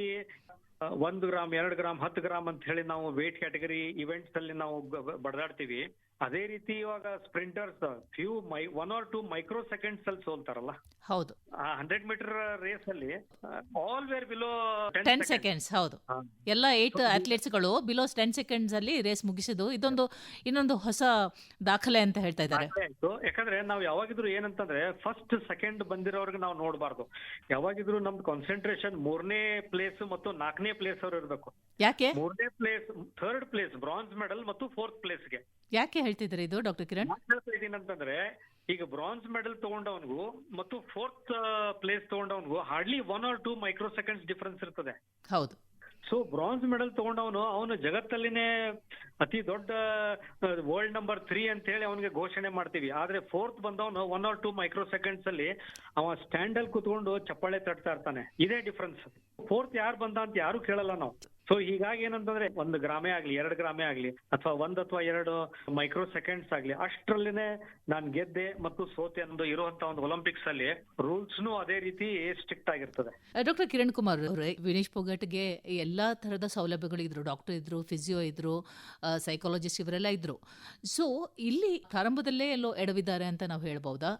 ಒಂದು ಗ್ರಾಮ್, ಎರಡು ಗ್ರಾಮ್, ಹತ್ತು ಗ್ರಾಮ್ ಅಂತ ಹೇಳಿ ನಾವು ವೇಟ್ ಕ್ಯಾಟಗರಿ ಇವೆಂಟ್ಸ್ ಅಲ್ಲಿ ನಾವು ಬಡದಾಡ್ತೀವಿ. ಅದೇ ರೀತಿ ಇವಾಗ sprinters few my one or two micro seconds ಅಲ್ಲಿ ಸೋಲ್ತಾರಲ್ಲ? ಹೌದು. ಹಂಡ್ರೆಡ್ ಮೀಟರ್ ರೇಸ್ ಅಲ್ಲಿ all were below ten seconds ಹೌದು. ಎಲ್ಲ ಏಟ್ ಅಥ್ಲೆಟ್ಸ್ಗಳು ಬಿಲೋ ಟೆನ್ ಸೆಕೆಂಡ್ಸ್ ಅಲ್ಲಿ ರೇಸ್ ಮುಗಿಸಿದ್ದು. ಇದೊಂದು ಇನ್ನೊಂದು ಹೊಸ ದಾಖಲೆ ಅಂತ ಹೇಳ್ತಾ ಇದ್ದಾರೆ. ಯಾಕಂದ್ರೆ ನಾವು ಯಾವಾಗಿದ್ರು ಏನಂತಂದ್ರೆ ಫಸ್ಟ್ ಸೆಕೆಂಡ್ ಬಂದಿರೋರ್ಗೆ ನಾವು ನೋಡಬಾರ್ದು. ಯಾವಾಗಿದ್ರು ನಮ್ದು ಕಾನ್ಸಂಟ್ರೇಷನ್ ಮೂರನೇ ಪ್ಲೇಸ್ ಮತ್ತು ನಾಲ್ಕನೇ ಪ್ಲೇಸ್ ಅವ್ರು ಇರಬೇಕು. ಯಾಕೆ? ಮೂರನೇ place third place bronze medal ಮತ್ತು ಫೋರ್ತ್ ಪ್ಲೇಸ್ಗೆ ಯಾಕೆ ಹೇಳ್ತಿದ್ದಾರೆ ಇದು ಡಾಕ್ಟರ್ ಕಿರಣ್? ಏನಂತಂದ್ರೆ ಈಗ ಬ್ರಾನ್ಸ್ ಮೆಡಲ್ ತಗೊಂಡವನ್ಗೂ ಮತ್ತು fourth place ತಗೊಂಡವನ್ಗೂ hardly one or two micro seconds difference ಇರ್ತದೆ. ಹೌದು. ಸೊ ಬ್ರಾನ್ಸ್ ಮೆಡಲ್ ತಗೊಂಡವನು ಅವನು ಜಗತ್ತಲ್ಲಿನೇ ಅತಿ ದೊಡ್ಡ ವರ್ಲ್ಡ್ ನಂಬರ್ ತ್ರೀ ಅಂತ ಹೇಳಿ ಅವನಿಗೆ ಘೋಷಣೆ ಮಾಡ್ತೀವಿ. ಆದ್ರೆ ಫೋರ್ತ್ ಬಂದವನು one or two micro seconds ಅಲ್ಲಿ ಅವ ಸ್ಟ್ಯಾಂಡಲ್ ಅಲ್ಲಿ ಕುತ್ಕೊಂಡು ಚಪ್ಪಾಳೆ ತಟ್ತಾ ಇರ್ತಾನೆ. ಇದೇ ಡಿಫ್ರೆನ್ಸ್ ಫೋರ್ತ್ ಯಾರು ಬಂದ ಅಂತ ಯಾರು ಕೇಳಲ್ಲ ನಾವು. ಸೊ ಹೀಗಾಗಿ ಏನಂತಂದ್ರೆ ಒಂದು ಗ್ರಾಮೇ ಆಗ್ಲಿ ಎರಡು ಗ್ರಾಮೇ ಆಗ್ಲಿ ಅಥವಾ ಒಂದ್ ಅಥವಾ ಎರಡು ಮೈಕ್ರೋ ಸೆಕೆಂಡ್ಸ್ ಆಗ್ಲಿ ಅಷ್ಟರಲ್ಲಿನೇ ನಾನ್ ಗೆದ್ದೆ ಮತ್ತು ಸೋತೆ ಅನ್ನೋದು ಇರುವಂತ ಒಂದು ಒಲಿಂಪಿಕ್ಸ್ ಅಲ್ಲಿ ರೂಲ್ಸ್ನು ಅದೇ ರೀತಿ ಸ್ಟ್ರಿಕ್ಟ್ ಆಗಿರ್ತದೆ. ಡಾಕ್ಟರ್ ಕಿರಣ್ ಕುಮಾರ್ ಅವರೇ ವಿನೇಶ್ ಪೊಗಟ್ಗೆ ಎಲ್ಲಾ ತರದ ಸೌಲಭ್ಯಗಳು ಇದ್ರು ಡಾಕ್ಟರ್ ಇದ್ರು ಫಿಸಿಯೋ ಇದ್ರು ಸೈಕಾಲಜಿಸ್ಟ್ ಇವರೆಲ್ಲ ಇದ್ರು. ಸೊ ಇಲ್ಲಿ ಪ್ರಾರಂಭದಲ್ಲೇ ಎಲ್ಲೋ ಎಡವಿದ್ದಾರೆ ಅಂತ ನಾವು ಹೇಳ್ಬಹುದಾ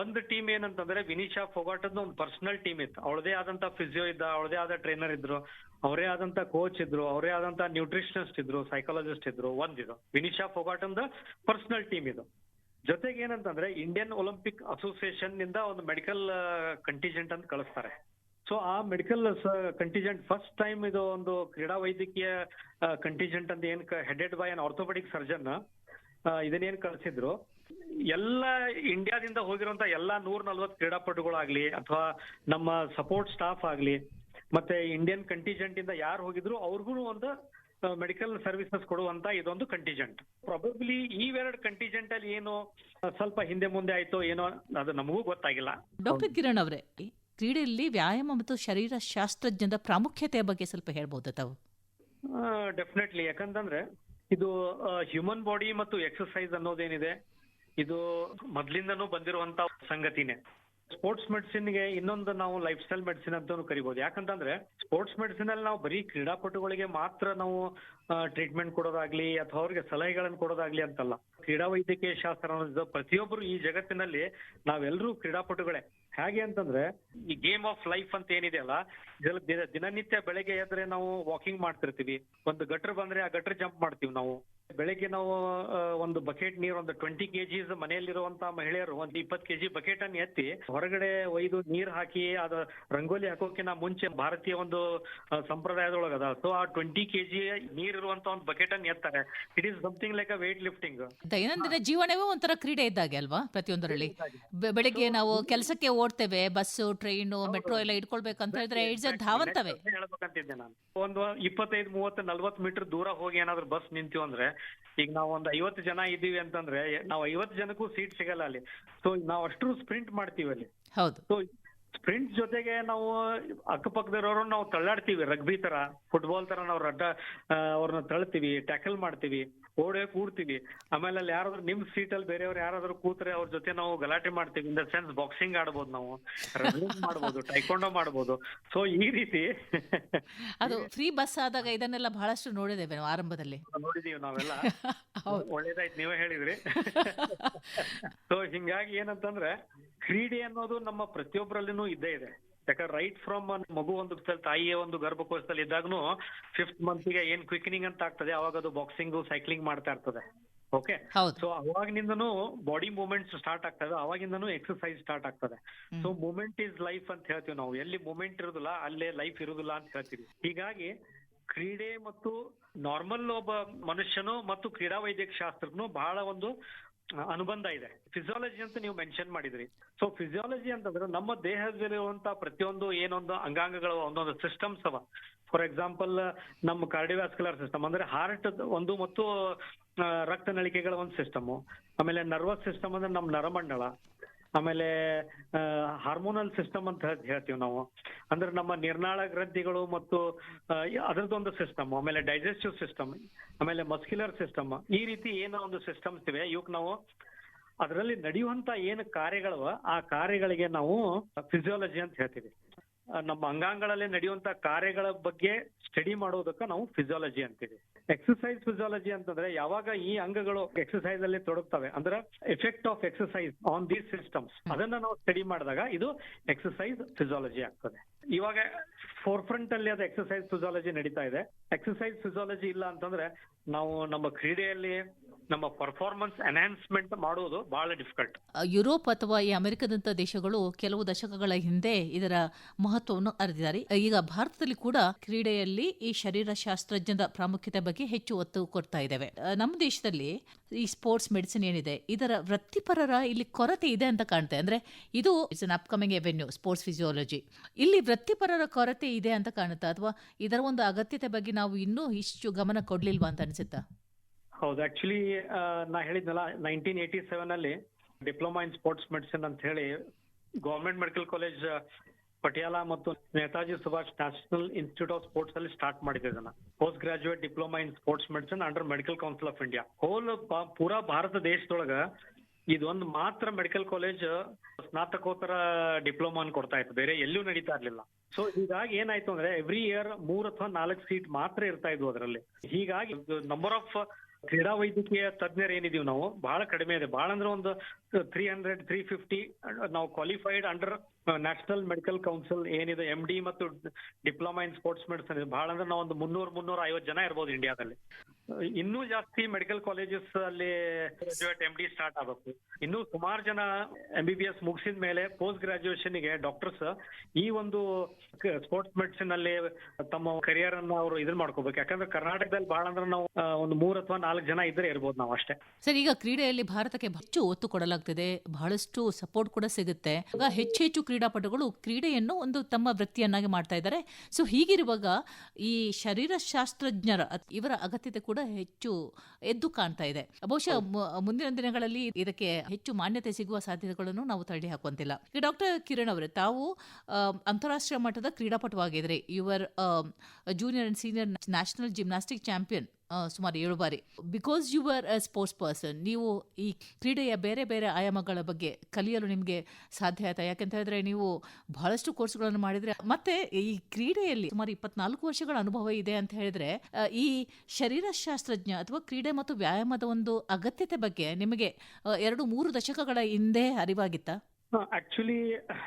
ಒಂದು ಟೀಮ್ ಏನಂತಂದ್ರೆ ವಿನಿಶಾ ಫೊಗಾಟದ ಒಂದು ಪರ್ಸನಲ್ ಟೀಮ್ ಇತ್ತು. ಅವಳದೇ ಆದಂತ ಫಿಸಿಯೋ ಇದ್ದ ಅವಳದೇ ಆದ ಟ್ರೈನರ್ ಇದ್ರು ಅವರೇ ಆದಂತ ಕೋಚ್ ಇದ್ರು, ಅವರೇ ಆದಂತ ನ್ಯೂಟ್ರಿಷನಿಸ್ಟ್ ಇದ್ರು ಸೈಕಾಲಜಿಸ್ಟ್ ಇದ್ರು ಒಂದಿದು ವಿನಿಶಾ ಫೊಗಾಟಂದ ಪರ್ಸನಲ್ ಟೀಮ್ ಇದು. ಜೊತೆಗೆ ಏನಂತಂದ್ರೆ ಇಂಡಿಯನ್ ಒಲಿಂಪಿಕ್ ಅಸೋಸಿಯೇಷನ್ನಿಂದ ಒಂದು ಮೆಡಿಕಲ್ ಕಂಟಿಜೆಂಟ್ ಅಂತ ಕಳಿಸ್ತಾರೆ. ಸೊ ಆ ಮೆಡಿಕಲ್ ಕಂಟಿಜೆಂಟ್ ಫಸ್ಟ್ ಟೈಮ್ ಇದು ಒಂದು ಕ್ರೀಡಾ ವೈದ್ಯಕೀಯ ಕಂಟಿಜೆಂಟ್ ಅಂತ ಏನ್ headed by an orthopaedic surgeon ಇದನ್ನೇನ್ ಕಳಿಸಿದ್ರು. ಎಲ್ಲ ಇಂಡಿಯಾದಿಂದ ಹೋಗಿರುವಂತ ಎಲ್ಲಾ ನೂರ ನಲ್ವತ್ತು ಕ್ರೀಡಾಪಟುಗಳಾಗ್ಲಿ, ಅಥವಾ ನಮ್ಮ ಸಪೋರ್ಟ್ ಸ್ಟಾಫ್ ಆಗ್ಲಿ ಮತ್ತೆ ಇಂಡಿಯನ್ ಕಂಟಿಜೆಂಟ್ ಇಂದ ಯಾರು ಹೋಗಿದ್ರು ಅವ್ರಿಗೂ ಒಂದು ಮೆಡಿಕಲ್ ಸರ್ವಿಸಸ್ ಕೊಡುವಂತ ಇದೊಂದು ಕಂಟಿಜೆಂಟ್ ಪ್ರಾಬಬ್ಲಿ ಇವೆರಡು ಕಂಟಿಜೆಂಟ್ ಅಲ್ಲಿ ಏನು ಸ್ವಲ್ಪ ಹಿಂದೆ ಮುಂದೆ ಆಯ್ತೋ ಏನೋ ಅದು ನಮಗೂ ಗೊತ್ತಾಗಿಲ್ಲ. ಡಾಕ್ಟರ್ ಕಿರಣ್ ಅವರೇ ಕ್ರೀಡೆಯಲ್ಲಿ ವ್ಯಾಯಾಮ ಮತ್ತು ಶರೀರ ಶಾಸ್ತ್ರಜ್ಞದ ಪ್ರಾಮುಖ್ಯತೆಯ ಬಗ್ಗೆ ಸ್ವಲ್ಪ ಹೇಳ್ಬಹುದು ತಾವು? ಡೆಫಿನೆಟ್ಲಿ ಯಾಕಂತಂದ್ರೆ ಇದು ಹ್ಯೂಮನ್ ಬಾಡಿ ಮತ್ತು ಎಕ್ಸರ್ಸೈಸ್ ಅನ್ನೋದೇನಿದೆ ಇದು ಮೊದ್ಲಿಂದನೂ ಬಂದಿರುವಂತ ಸಂಗತಿನೇ. ಸ್ಪೋರ್ಟ್ಸ್ ಮೆಡಿಸಿನ್ಗೆ ಇನ್ನೊಂದು ನಾವು ಲೈಫ್ ಸ್ಟೈಲ್ ಮೆಡಿಸಿನ್ ಅಂತಾನು ಕರಿಬಹುದು ಯಾಕಂತಂದ್ರೆ ಸ್ಪೋರ್ಟ್ಸ್ ಮೆಡಿಸಿನ್ ಅಲ್ಲಿ ನಾವು ಬರೀ ಕ್ರೀಡಾಪಟುಗಳಿಗೆ ಮಾತ್ರ ನಾವು ಟ್ರೀಟ್ಮೆಂಟ್ ಕೊಡೋದಾಗ್ಲಿ ಅಥವಾ ಅವ್ರಿಗೆ ಸಲಹೆಗಳನ್ನು ಕೊಡೋದಾಗ್ಲಿ ಅಂತಲ್ಲ. ಕ್ರೀಡಾ ವೈದ್ಯಕೀಯ ಶಾಸ್ತ್ರ ಅನ್ನೋದು ಪ್ರತಿಯೊಬ್ಬರು ಈ ಜಗತ್ತಿನಲ್ಲಿ ನಾವೆಲ್ಲರೂ ಕ್ರೀಡಾಪಟುಗಳೇ. ಹೇಗೆ ಅಂತಂದ್ರೆ ಈ ಗೇಮ್ ಆಫ್ ಲೈಫ್ ಅಂತ ಏನಿದೆ ಅಲ್ಲ ದಿನನಿತ್ಯ ಬೆಳಗ್ಗೆ ಎದ್ರೆ ನಾವು ವಾಕಿಂಗ್ ಮಾಡ್ತಿರ್ತೀವಿ. ಒಂದು ಗಟ್ರ್ ಬಂದ್ರೆ ಆ ಗಟ್ರ್ ಜಂಪ್ ಮಾಡ್ತೀವಿ ನಾವು. ಬೆಳಗ್ಗೆ ನಾವು ಒಂದು ಬಕೆಟ್ ನೀರು ಒಂದು ಟ್ವೆಂಟಿ ಕೆಜಿಸ್ ಮನೆಯಲ್ಲಿರುವಂತ ಮಹಿಳೆಯರು ಒಂದು ಇಪ್ಪತ್ತು ಕೆಜಿ ಬಕೆಟ್ ಅನ್ನು ಎತ್ತಿ ಹೊರಗಡೆ ಒಯ್ದು ನೀರ್ ಹಾಕಿ ಅದ ರಂಗೋಲಿ ಹಾಕೋಕಿನ ಮುಂಚೆ ಭಾರತೀಯ ಒಂದು ಸಂಪ್ರದಾಯದೊಳಗದ ಸೊ ಆ ಟ್ವೆಂಟಿ ಕೆಜಿ ನೀರಿರುವಂತ ಒಂದು ಬಕೆಟ್ ಅನ್ನು ಎತ್ತಾರೆ. It is something like a weight lifting ದೈನಂದಿನ ಜೀವನವೇ ಒಂಥರ ಕ್ರೀಡೆ ಇದ್ದಾಗೆ ಅಲ್ವಾ ಪ್ರತಿಯೊಂದರಲ್ಲಿ? ಬೆಳಿಗ್ಗೆ ನಾವು ಕೆಲಸಕ್ಕೆ ಓಡ್ತೇವೆ ಬಸ್ಸು ಟ್ರೈನು ಮೆಟ್ರೋ ಎಲ್ಲ ಇಟ್ಕೊಳ್ಬೇಕಂತ ಹೇಳಿದ್ರೆ ಇಟ್ಸ್ ಎ ಧಾವಂತವೇ. ಹೇಳ್ಬೇಕಂತಿದ್ದೆ ನಾನು. ಒಂದು ಇಪ್ಪತ್ತೈದು ಮೂವತ್ತು ನಲ್ವತ್ತು ಮೀಟರ್ ದೂರ ಹೋಗಿ ಏನಾದ್ರು ಬಸ್ ನಿಂತು ಅಂದ್ರೆ ಈಗ ನಾವು ಒಂದು ಐವತ್ತು ಜನ ಇದ್ದೀವಿ ಅಂತಂದ್ರೆ ನಾವು ಐವತ್ತು ಜನಕ್ಕೂ ಸೀಟ್ ಸಿಗಲ್ಲ ಅಲ್ಲಿ. ಸೊ ನಾವು ಅಷ್ಟು ಸ್ಪ್ರಿಂಟ್ ಮಾಡ್ತೀವಿ ಅಲ್ಲಿ. ಹೌದು. ಸೊ ಸ್ಪ್ರಿಂಟ್ ಜೊತೆಗೆ ನಾವು ಅಕ್ಕಪಕ್ಕದವ್ರವ್ರು ನಾವು ತಳ್ಳಾಡ್ತೀವಿ ರಗ್ಬಿ ತರ ಫುಟ್ಬಾಲ್ ತರ ನಾವು ರಡ್ಡ ಅವ್ರನ್ನ ತಳ್ತೀವಿ ಟ್ಯಾಕಲ್ ಮಾಡ್ತೀವಿ. ಓಡೇ ಕೂಡ್ತೀವಿ ಆಮೇಲೆ ಅಲ್ಲಿ ಯಾರಾದ್ರೂ ನಿಮ್ ಸೀಟ್ ಅಲ್ಲಿ ಬೇರೆಯವ್ರು ಯಾರಾದ್ರೂ ಕೂತ್ರೆ ಅವ್ರ ಜೊತೆ ನಾವು ಗಲಾಟೆ ಮಾಡ್ತೀವಿ. ಇನ್ ದ ಸೆನ್ಸ್ ಬಾಕ್ಸಿಂಗ್ ಆಡ್ಬೋದು ನಾವು. ರನ್ನಿಂಗ್ ಮಾಡ್ಬೋದು ಟೈಕೊಂಡೋ ಮಾಡ್ಬೋದು. ಸೊ ಈ ರೀತಿ. ಅದು ಫ್ರೀ ಬಸ್ ಆದಾಗ ಇದನ್ನೆಲ್ಲ ಬಹಳಷ್ಟು ನೋಡಿದ್ದೇವೆ ನಾವು ಆರಂಭದಲ್ಲಿ. ನೋಡಿದೀವಿ ನಾವೆಲ್ಲ. ಒಳ್ಳೇದಾಯ್ತು ನೀವೇ ಹೇಳಿದ್ರಿ. ಸೊ ಹಿಂಗಾಗಿ ಏನಂತಂದ್ರೆ ಕ್ರೀಡೆ ಅನ್ನೋದು ನಮ್ಮ ಪ್ರತಿಯೊಬ್ಬರಲ್ಲಿನೂ ಇದ್ದೇ ಇದೆ. ಯಾಕಂದ್ರೆ ರೈಟ್ ಫ್ರಮ್ ಮಗು ಒಂದು ತಾಯಿಯ ಒಂದು ಗರ್ಭಕೋಶದಲ್ಲಿ ಇದ್ದಾಗನು ಫಿಫ್ತ್ ಮಂತ್ಗೆ ಏನ್ ಕ್ವಿಕ್ನಿಂಗ್ ಅಂತ ಆಗ್ತದೆ ಅವಾಗ ಅದು ಬಾಕ್ಸಿಂಗ್ ಸೈಕ್ಲಿಂಗ್ ಮಾಡ್ತಾ ಇರ್ತದೆ. ಓಕೆ ಸೊ ಅವಾಗಿನಿಂದನೂ ಬಾಡಿ ಮೂವ್ಮೆಂಟ್ಸ್ ಸ್ಟಾರ್ಟ್ ಆಗ್ತದೆ ಅವಾಗಿಂದನು ಎಕ್ಸರ್ಸೈಸ್ ಸ್ಟಾರ್ಟ್ ಆಗ್ತದೆ. ಸೊ ಮೂಮೆಂಟ್ ಇಸ್ ಲೈಫ್ ಅಂತ ಹೇಳ್ತೀವಿ ನಾವು. ಎಲ್ಲಿ ಮೂಮೆಂಟ್ ಇರುದಿಲ್ಲ ಅಲ್ಲೇ ಲೈಫ್ ಇರುದಿಲ್ಲ ಅಂತ ಹೇಳ್ತೀವಿ. ಹೀಗಾಗಿ ಕ್ರೀಡೆ ಮತ್ತು ನಾರ್ಮಲ್ ಒಬ್ಬ ಮನುಷ್ಯನು ಮತ್ತು ಕ್ರೀಡಾ ವೈದ್ಯಕ ಶಾಸ್ತ್ರಜ್ಞನು ಬಹಳ ಒಂದು ಅನುಬಂಧ ಇದೆ. ಫಿಸಿಯಾಲಜಿ ಅಂತ ನೀವು ಮೆನ್ಷನ್ ಮಾಡಿದ್ರಿ. ಸೊ ಫಿಸಿಯಾಲಜಿ ಅಂತಂದ್ರೆ ನಮ್ಮ ದೇಹದಲ್ಲಿರುವಂತ ಪ್ರತಿಯೊಂದು ಏನೊಂದು ಅಂಗಾಂಗಗಳು, ಒಂದೊಂದು ಸಿಸ್ಟಮ್ಸ್ ಅವ. ಫಾರ್ ಎಕ್ಸಾಂಪಲ್ ನಮ್ಮ ಕಾರ್ಡಿವ್ಯಾಸ್ಕ್ಯುಲರ್ ಸಿಸ್ಟಮ್ ಅಂದ್ರೆ ಹಾರ್ಟ್ ಒಂದು ಮತ್ತು ರಕ್ತ ನಳಿಕೆಗಳ ಒಂದು ಸಿಸ್ಟಮ್ ಆಮೇಲೆ ನರ್ವಸ್ ಸಿಸ್ಟಮ್ ಅಂದ್ರೆ ನಮ್ಮ ನರಮಂಡಲ. ಆಮೇಲೆ ಹಾರ್ಮೋನಲ್ ಸಿಸ್ಟಮ್ ಅಂತ ಹೇಳ್- ಹೇಳ್ತೀವಿ ನಾವು. ಅಂದ್ರೆ ನಮ್ಮ ನಿರ್ನಾಳ ಗ್ರಂಥಿಗಳು ಮತ್ತು ಅದರದೊಂದು ಸಿಸ್ಟಮ್ ಆಮೇಲೆ ಡೈಜೆಸ್ಟಿವ್ ಸಿಸ್ಟಮ್ ಆಮೇಲೆ ಮಸ್ಕ್ಯುಲರ್ ಸಿಸ್ಟಮ್ ಈ ರೀತಿ ಏನೋ ಒಂದು ಸಿಸ್ಟಮ್ಸ್ ಇವೆ. ಇವಕ್ ನಾವು ಅದರಲ್ಲಿ ನಡೆಯುವಂತ ಏನು ಕಾರ್ಯಗಳವ, ಆ ಕಾರ್ಯಗಳಿಗೆ ನಾವು ಫಿಸಿಯಾಲಜಿ ಅಂತ ಹೇಳ್ತೀವಿ. ನಮ್ಮ ಅಂಗಾಂಗಗಳಲ್ಲಿ ನಡೆಯುವಂತ ಕಾರ್ಯಗಳ ಬಗ್ಗೆ ಸ್ಟಡಿ ಮಾಡೋದಕ್ಕೆ ನಾವು ಫಿಸಿಯಾಲಜಿ ಅಂತೀವಿ. ಎಕ್ಸಸೈಸ್ ಫಿಸಿಯಾಲಜಿ ಅಂತಂದ್ರೆ ಯಾವಾಗ ಈ ಅಂಗಗಳು ಎಕ್ಸಸೈಸ್ ಅಲ್ಲಿ ತೊಡಗ್ತವೆ ಅಂದ್ರೆ effect of exercise on these systems ಅದನ್ನ ನಾವು ಸ್ಟಡಿ ಮಾಡಿದಾಗ ಇದು ಎಕ್ಸಸೈಸ್ ಫಿಸಿಯಾಲಜಿ ಆಗ್ತದೆ. ಇವಾಗ ಫೋರ್ ಫ್ರಂಟ್ ಅಲ್ಲಿ ಅದು ಎಕ್ಸಸೈಸ್ ಫಿಸಿಯಾಲಜಿ ನಡೀತಾ ಇದೆ. ಎಕ್ಸಸೈಸ್ ಫಿಸಿಯಾಲಜಿ ಇಲ್ಲ ಅಂತಂದ್ರೆ ನಾವು ನಮ್ಮ ಕ್ರೀಡೆಯಲ್ಲಿ ನಮ್ಮ ಪರ್ಫಾರ್ಮೆನ್ಸ್ ಎನ್ಹಾನ್ಸ್ಮೆಂಟ್ ಮಾಡುವುದು ಬಹಳ ಡಿಫಿಕಲ್ಟ್ ಯುರೋಪ್ ಅಥವಾ ಈ ಅಮೆರಿಕದಂತ ದೇಶಗಳು ಕೆಲವು ದಶಕಗಳ ಹಿಂದೆ ಇದರ ಮಹತ್ವವನ್ನು ಅರಿದಿದ್ದಾರೆ ಈಗ ಭಾರತದಲ್ಲಿ ಕೂಡ ಕ್ರೀಡೆಯಲ್ಲಿ ಈ ಶರೀರ ಶಾಸ್ತ್ರಜ್ಞದ ಪ್ರಾಮುಖ್ಯತೆ ಬಗ್ಗೆ ಹೆಚ್ಚು ಒತ್ತು ಕೊಡ್ತಾ ಇದ್ದೇವೆ. ನಮ್ಮ ದೇಶದಲ್ಲಿ ಈ ಸ್ಪೋರ್ಟ್ಸ್ ಮೆಡಿಸಿನ್ ಏನಿದೆ, ಇದರ ವೃತ್ತಿಪರರ ಇಲ್ಲಿ ಕೊರತೆ ಇದೆ ಅಂತ ಕಾಣ್ತೇವೆ ಅಂದ್ರೆ ಇದು it's an upcoming avenue sports physiology ಇಲ್ಲಿ ವೃತ್ತಿಪರರ ಕೊರತೆ ಇದೆ ಅಂತ ಕಾಣುತ್ತಾ, ಅಥವಾ ಇದರ ಒಂದು ಅಗತ್ಯತೆ ಬಗ್ಗೆ ನಾವು ಇನ್ನೂ ಇಷ್ಟು ಗಮನ ಕೊಡ್ಲಿಲ್ವಾ ಅಂತ ಅನ್ಸುತ್ತಾ? ಹೌದು ಆಕ್ಚುಲಿ ನಾ ಹೇಳಿದ್ನಲ್ಲ ನೈನ್ಟೀನ್ ಏಯ್ಟಿ ಸೆವೆನ್ ಅಲ್ಲಿ ಡಿಪ್ಲೊಮಾ ಇನ್ ಸ್ಪೋರ್ಟ್ಸ್ ಮೆಡಿಸಿನ್ ಅಂತ ಹೇಳಿ ಗವರ್ಮೆಂಟ್ ಮೆಡಿಕಲ್ ಕಾಲೇಜ್ ಪಟಿಯಾಲ ಮತ್ತು Netaji Subhash national institute of sports ಅಲ್ಲಿ ಸ್ಟಾರ್ಟ್ ಮಾಡಿದೆ ಇದನ್ನ. Post graduate diploma in sports medicine under medical council of India whole ಪೂರಾ ಭಾರತ ದೇಶದೊಳಗ ಇದೊಂದು ಮಾತ್ರ ಮೆಡಿಕಲ್ ಕಾಲೇಜ್ ಸ್ನಾತಕೋತ್ತರ ಡಿಪ್ಲೊಮಾ ಕೊಡ್ತಾ ಇತ್ತು. ಬೇರೆ ಎಲ್ಲೂ ನಡೀತಾ ಇರ್ಲಿಲ್ಲ. ಸೊ ಹೀಗಾಗಿ ಏನಾಯ್ತು ಅಂದ್ರೆ ಎವ್ರಿ ಇಯರ್ ಮೂರ್ ಅಥವಾ ನಾಲ್ಕು ಸೀಟ್ ಮಾತ್ರ ಇರ್ತಾ ಇದ್ವು ಅದರಲ್ಲಿ. ಹೀಗಾಗಿ ನಂಬರ್ ಆಫ್ ಕ್ರೀಡಾ ವೈದ್ಯಕೀಯ ತಜ್ಞರು ಏನಿದೀವಿ ನಾವು, ಬಹಳ ಕಡಿಮೆ ಇದೆ. ಬಹಳ ಅಂದ್ರೆ ಒಂದು ತ್ರೀ ಹಂಡ್ರೆಡ್ ತ್ರೀ ಫಿಫ್ಟಿ ನಾವು qualified under national medical council ಏನಿದೆ ಎಂ ಡಿ ಮತ್ತು ಡಿಪ್ಲೊಮಾ ಇನ್ ಸ್ಪೋರ್ಟ್ಸ್ ಮೆಡಿಸನ್ ಬಹಳ ಅಂದ್ರೆ ನಾವು ಮುನ್ನೂರ್ ಮುನ್ನೂರ ಐವತ್ತು ಜನ ಇರ್ಬೋದು ಇಂಡಿಯಾದಲ್ಲಿ ಇನ್ನೂ ಜಾಸ್ತಿ ಮೆಡಿಕಲ್ ಕಾಲೇಜಸ್ ಅಲ್ಲಿ ಗ್ರಾಜುಯೇಟ್ ಎಂ ಡಿ ಸ್ಟಾರ್ಟ್ ಆಗಬೇಕು. ಇನ್ನು ಸುಮಾರು ಜನ ಎಂ ಬಿ ಬಿ ಎಸ್ ಮುಗಿಸಿದ ಮೇಲೆ ಪೋಸ್ಟ್ ಗ್ರಾಜುಯೇಷನ್ಗೆ ಡಾಕ್ಟರ್ಸ್ ಈ ಒಂದು ಸ್ಪೋರ್ಟ್ಸ್ ಮೆಡಿಸಿನ್ ಅಲ್ಲಿ ತಮ್ಮ ಕರಿಯರ್ ಅನ್ನ ಅವರು ಇದನ್ನ ಮಾಡ್ಕೋಬೇಕು. ಯಾಕಂದ್ರೆ ಕರ್ನಾಟಕದಲ್ಲಿ ಬಹಳ ಅಂದ್ರೆ ನಾವು ಒಂದು ಮೂರ್ ಅಥವಾ ನಾಲ್ಕು ಜನ ಇದ್ರೆ ಇರ್ಬೋದು ನಾವು ಅಷ್ಟೇ. ಸರ್, ಈಗ ಕ್ರೀಡೆಯಲ್ಲಿ ಭಾರತಕ್ಕೆ ಹೆಚ್ಚು ಒತ್ತು ಕೊಡಲಾಗ್ತಿದೆ. ಬಹಳಷ್ಟು ಸಪೋರ್ಟ್ ಕೂಡ ಸಿಗುತ್ತೆ. ಈಗ ಹೆಚ್ಚು ಹೆಚ್ಚು ಕ್ರೀಡಾಪಟುಗಳು ಕ್ರೀಡೆಯನ್ನು ಒಂದು ತಮ್ಮ ವೃತ್ತಿಯನ್ನಾಗಿ ಮಾಡ್ತಾ ಇದ್ದಾರೆ. ಸೊ ಹೀಗಿರುವಾಗ ಈ ಶರೀರ ಶಾಸ್ತ್ರಜ್ಞರ ಅತ್- ಇವರ ಅಗತ್ಯತೆ ಕೂಡ ಹೆಚ್ಚು ಎದ್ದು ಕಾಣ್ತಾ ಇದೆ. ಬಹುಶಃ ಮುಂದಿನ ದಿನಗಳಲ್ಲಿ ಇದಕ್ಕೆ ಹೆಚ್ಚು ಮಾನ್ಯತೆ ಸಿಗುವ ಸಾಧ್ಯತೆಗಳನ್ನು ನಾವು ತಳ್ಳಿ ಹಾಕುವಂತಿಲ್ಲ. ಈಗ ಡಾಕ್ಟರ್ ಕಿರಣ್ ಅವರೇ ತಾವು ಅಂತಾರಾಷ್ಟ್ರೀಯ ಮಟ್ಟದ ಕ್ರೀಡಾಪಟುವಾಗಿದ್ರಿ. Your junior and senior national gymnastic champion ಸುಮಾರು ಏಳು ಬಾರಿ. Because you are a sports person ನೀವು ಈ ಕ್ರೀಡೆಯ ಬೇರೆ ಬೇರೆ ಆಯಾಮಗಳ ಬಗ್ಗೆ ಕಲಿಯಲು ನಿಮಗೆ ಸಾಧ್ಯ ಆಯ್ತಾ? ಯಾಕಂತ ಹೇಳಿದ್ರೆ ನೀವು ಬಹಳಷ್ಟು ಕೋರ್ಸ್ಗಳನ್ನು ಮಾಡಿದ್ರೆ, ಮತ್ತೆ ಈ ಕ್ರೀಡೆಯಲ್ಲಿ ಸುಮಾರು ಇಪ್ಪತ್ನಾಲ್ಕು ವರ್ಷಗಳ ಅನುಭವ ಇದೆ ಅಂತ ಹೇಳಿದ್ರೆ ಈ ಶರೀರ ಶಾಸ್ತ್ರಜ್ಞ ಅಥವಾ ಕ್ರೀಡೆ ಮತ್ತು ವ್ಯಾಯಾಮದ ಒಂದು ಅಗತ್ಯತೆ ಬಗ್ಗೆ ನಿಮಗೆ ಎರಡು ಮೂರು ದಶಕಗಳ ಹಿಂದೆ ಅರಿವಾಗಿತ್ತಾ? ಆಕ್ಚುಲಿ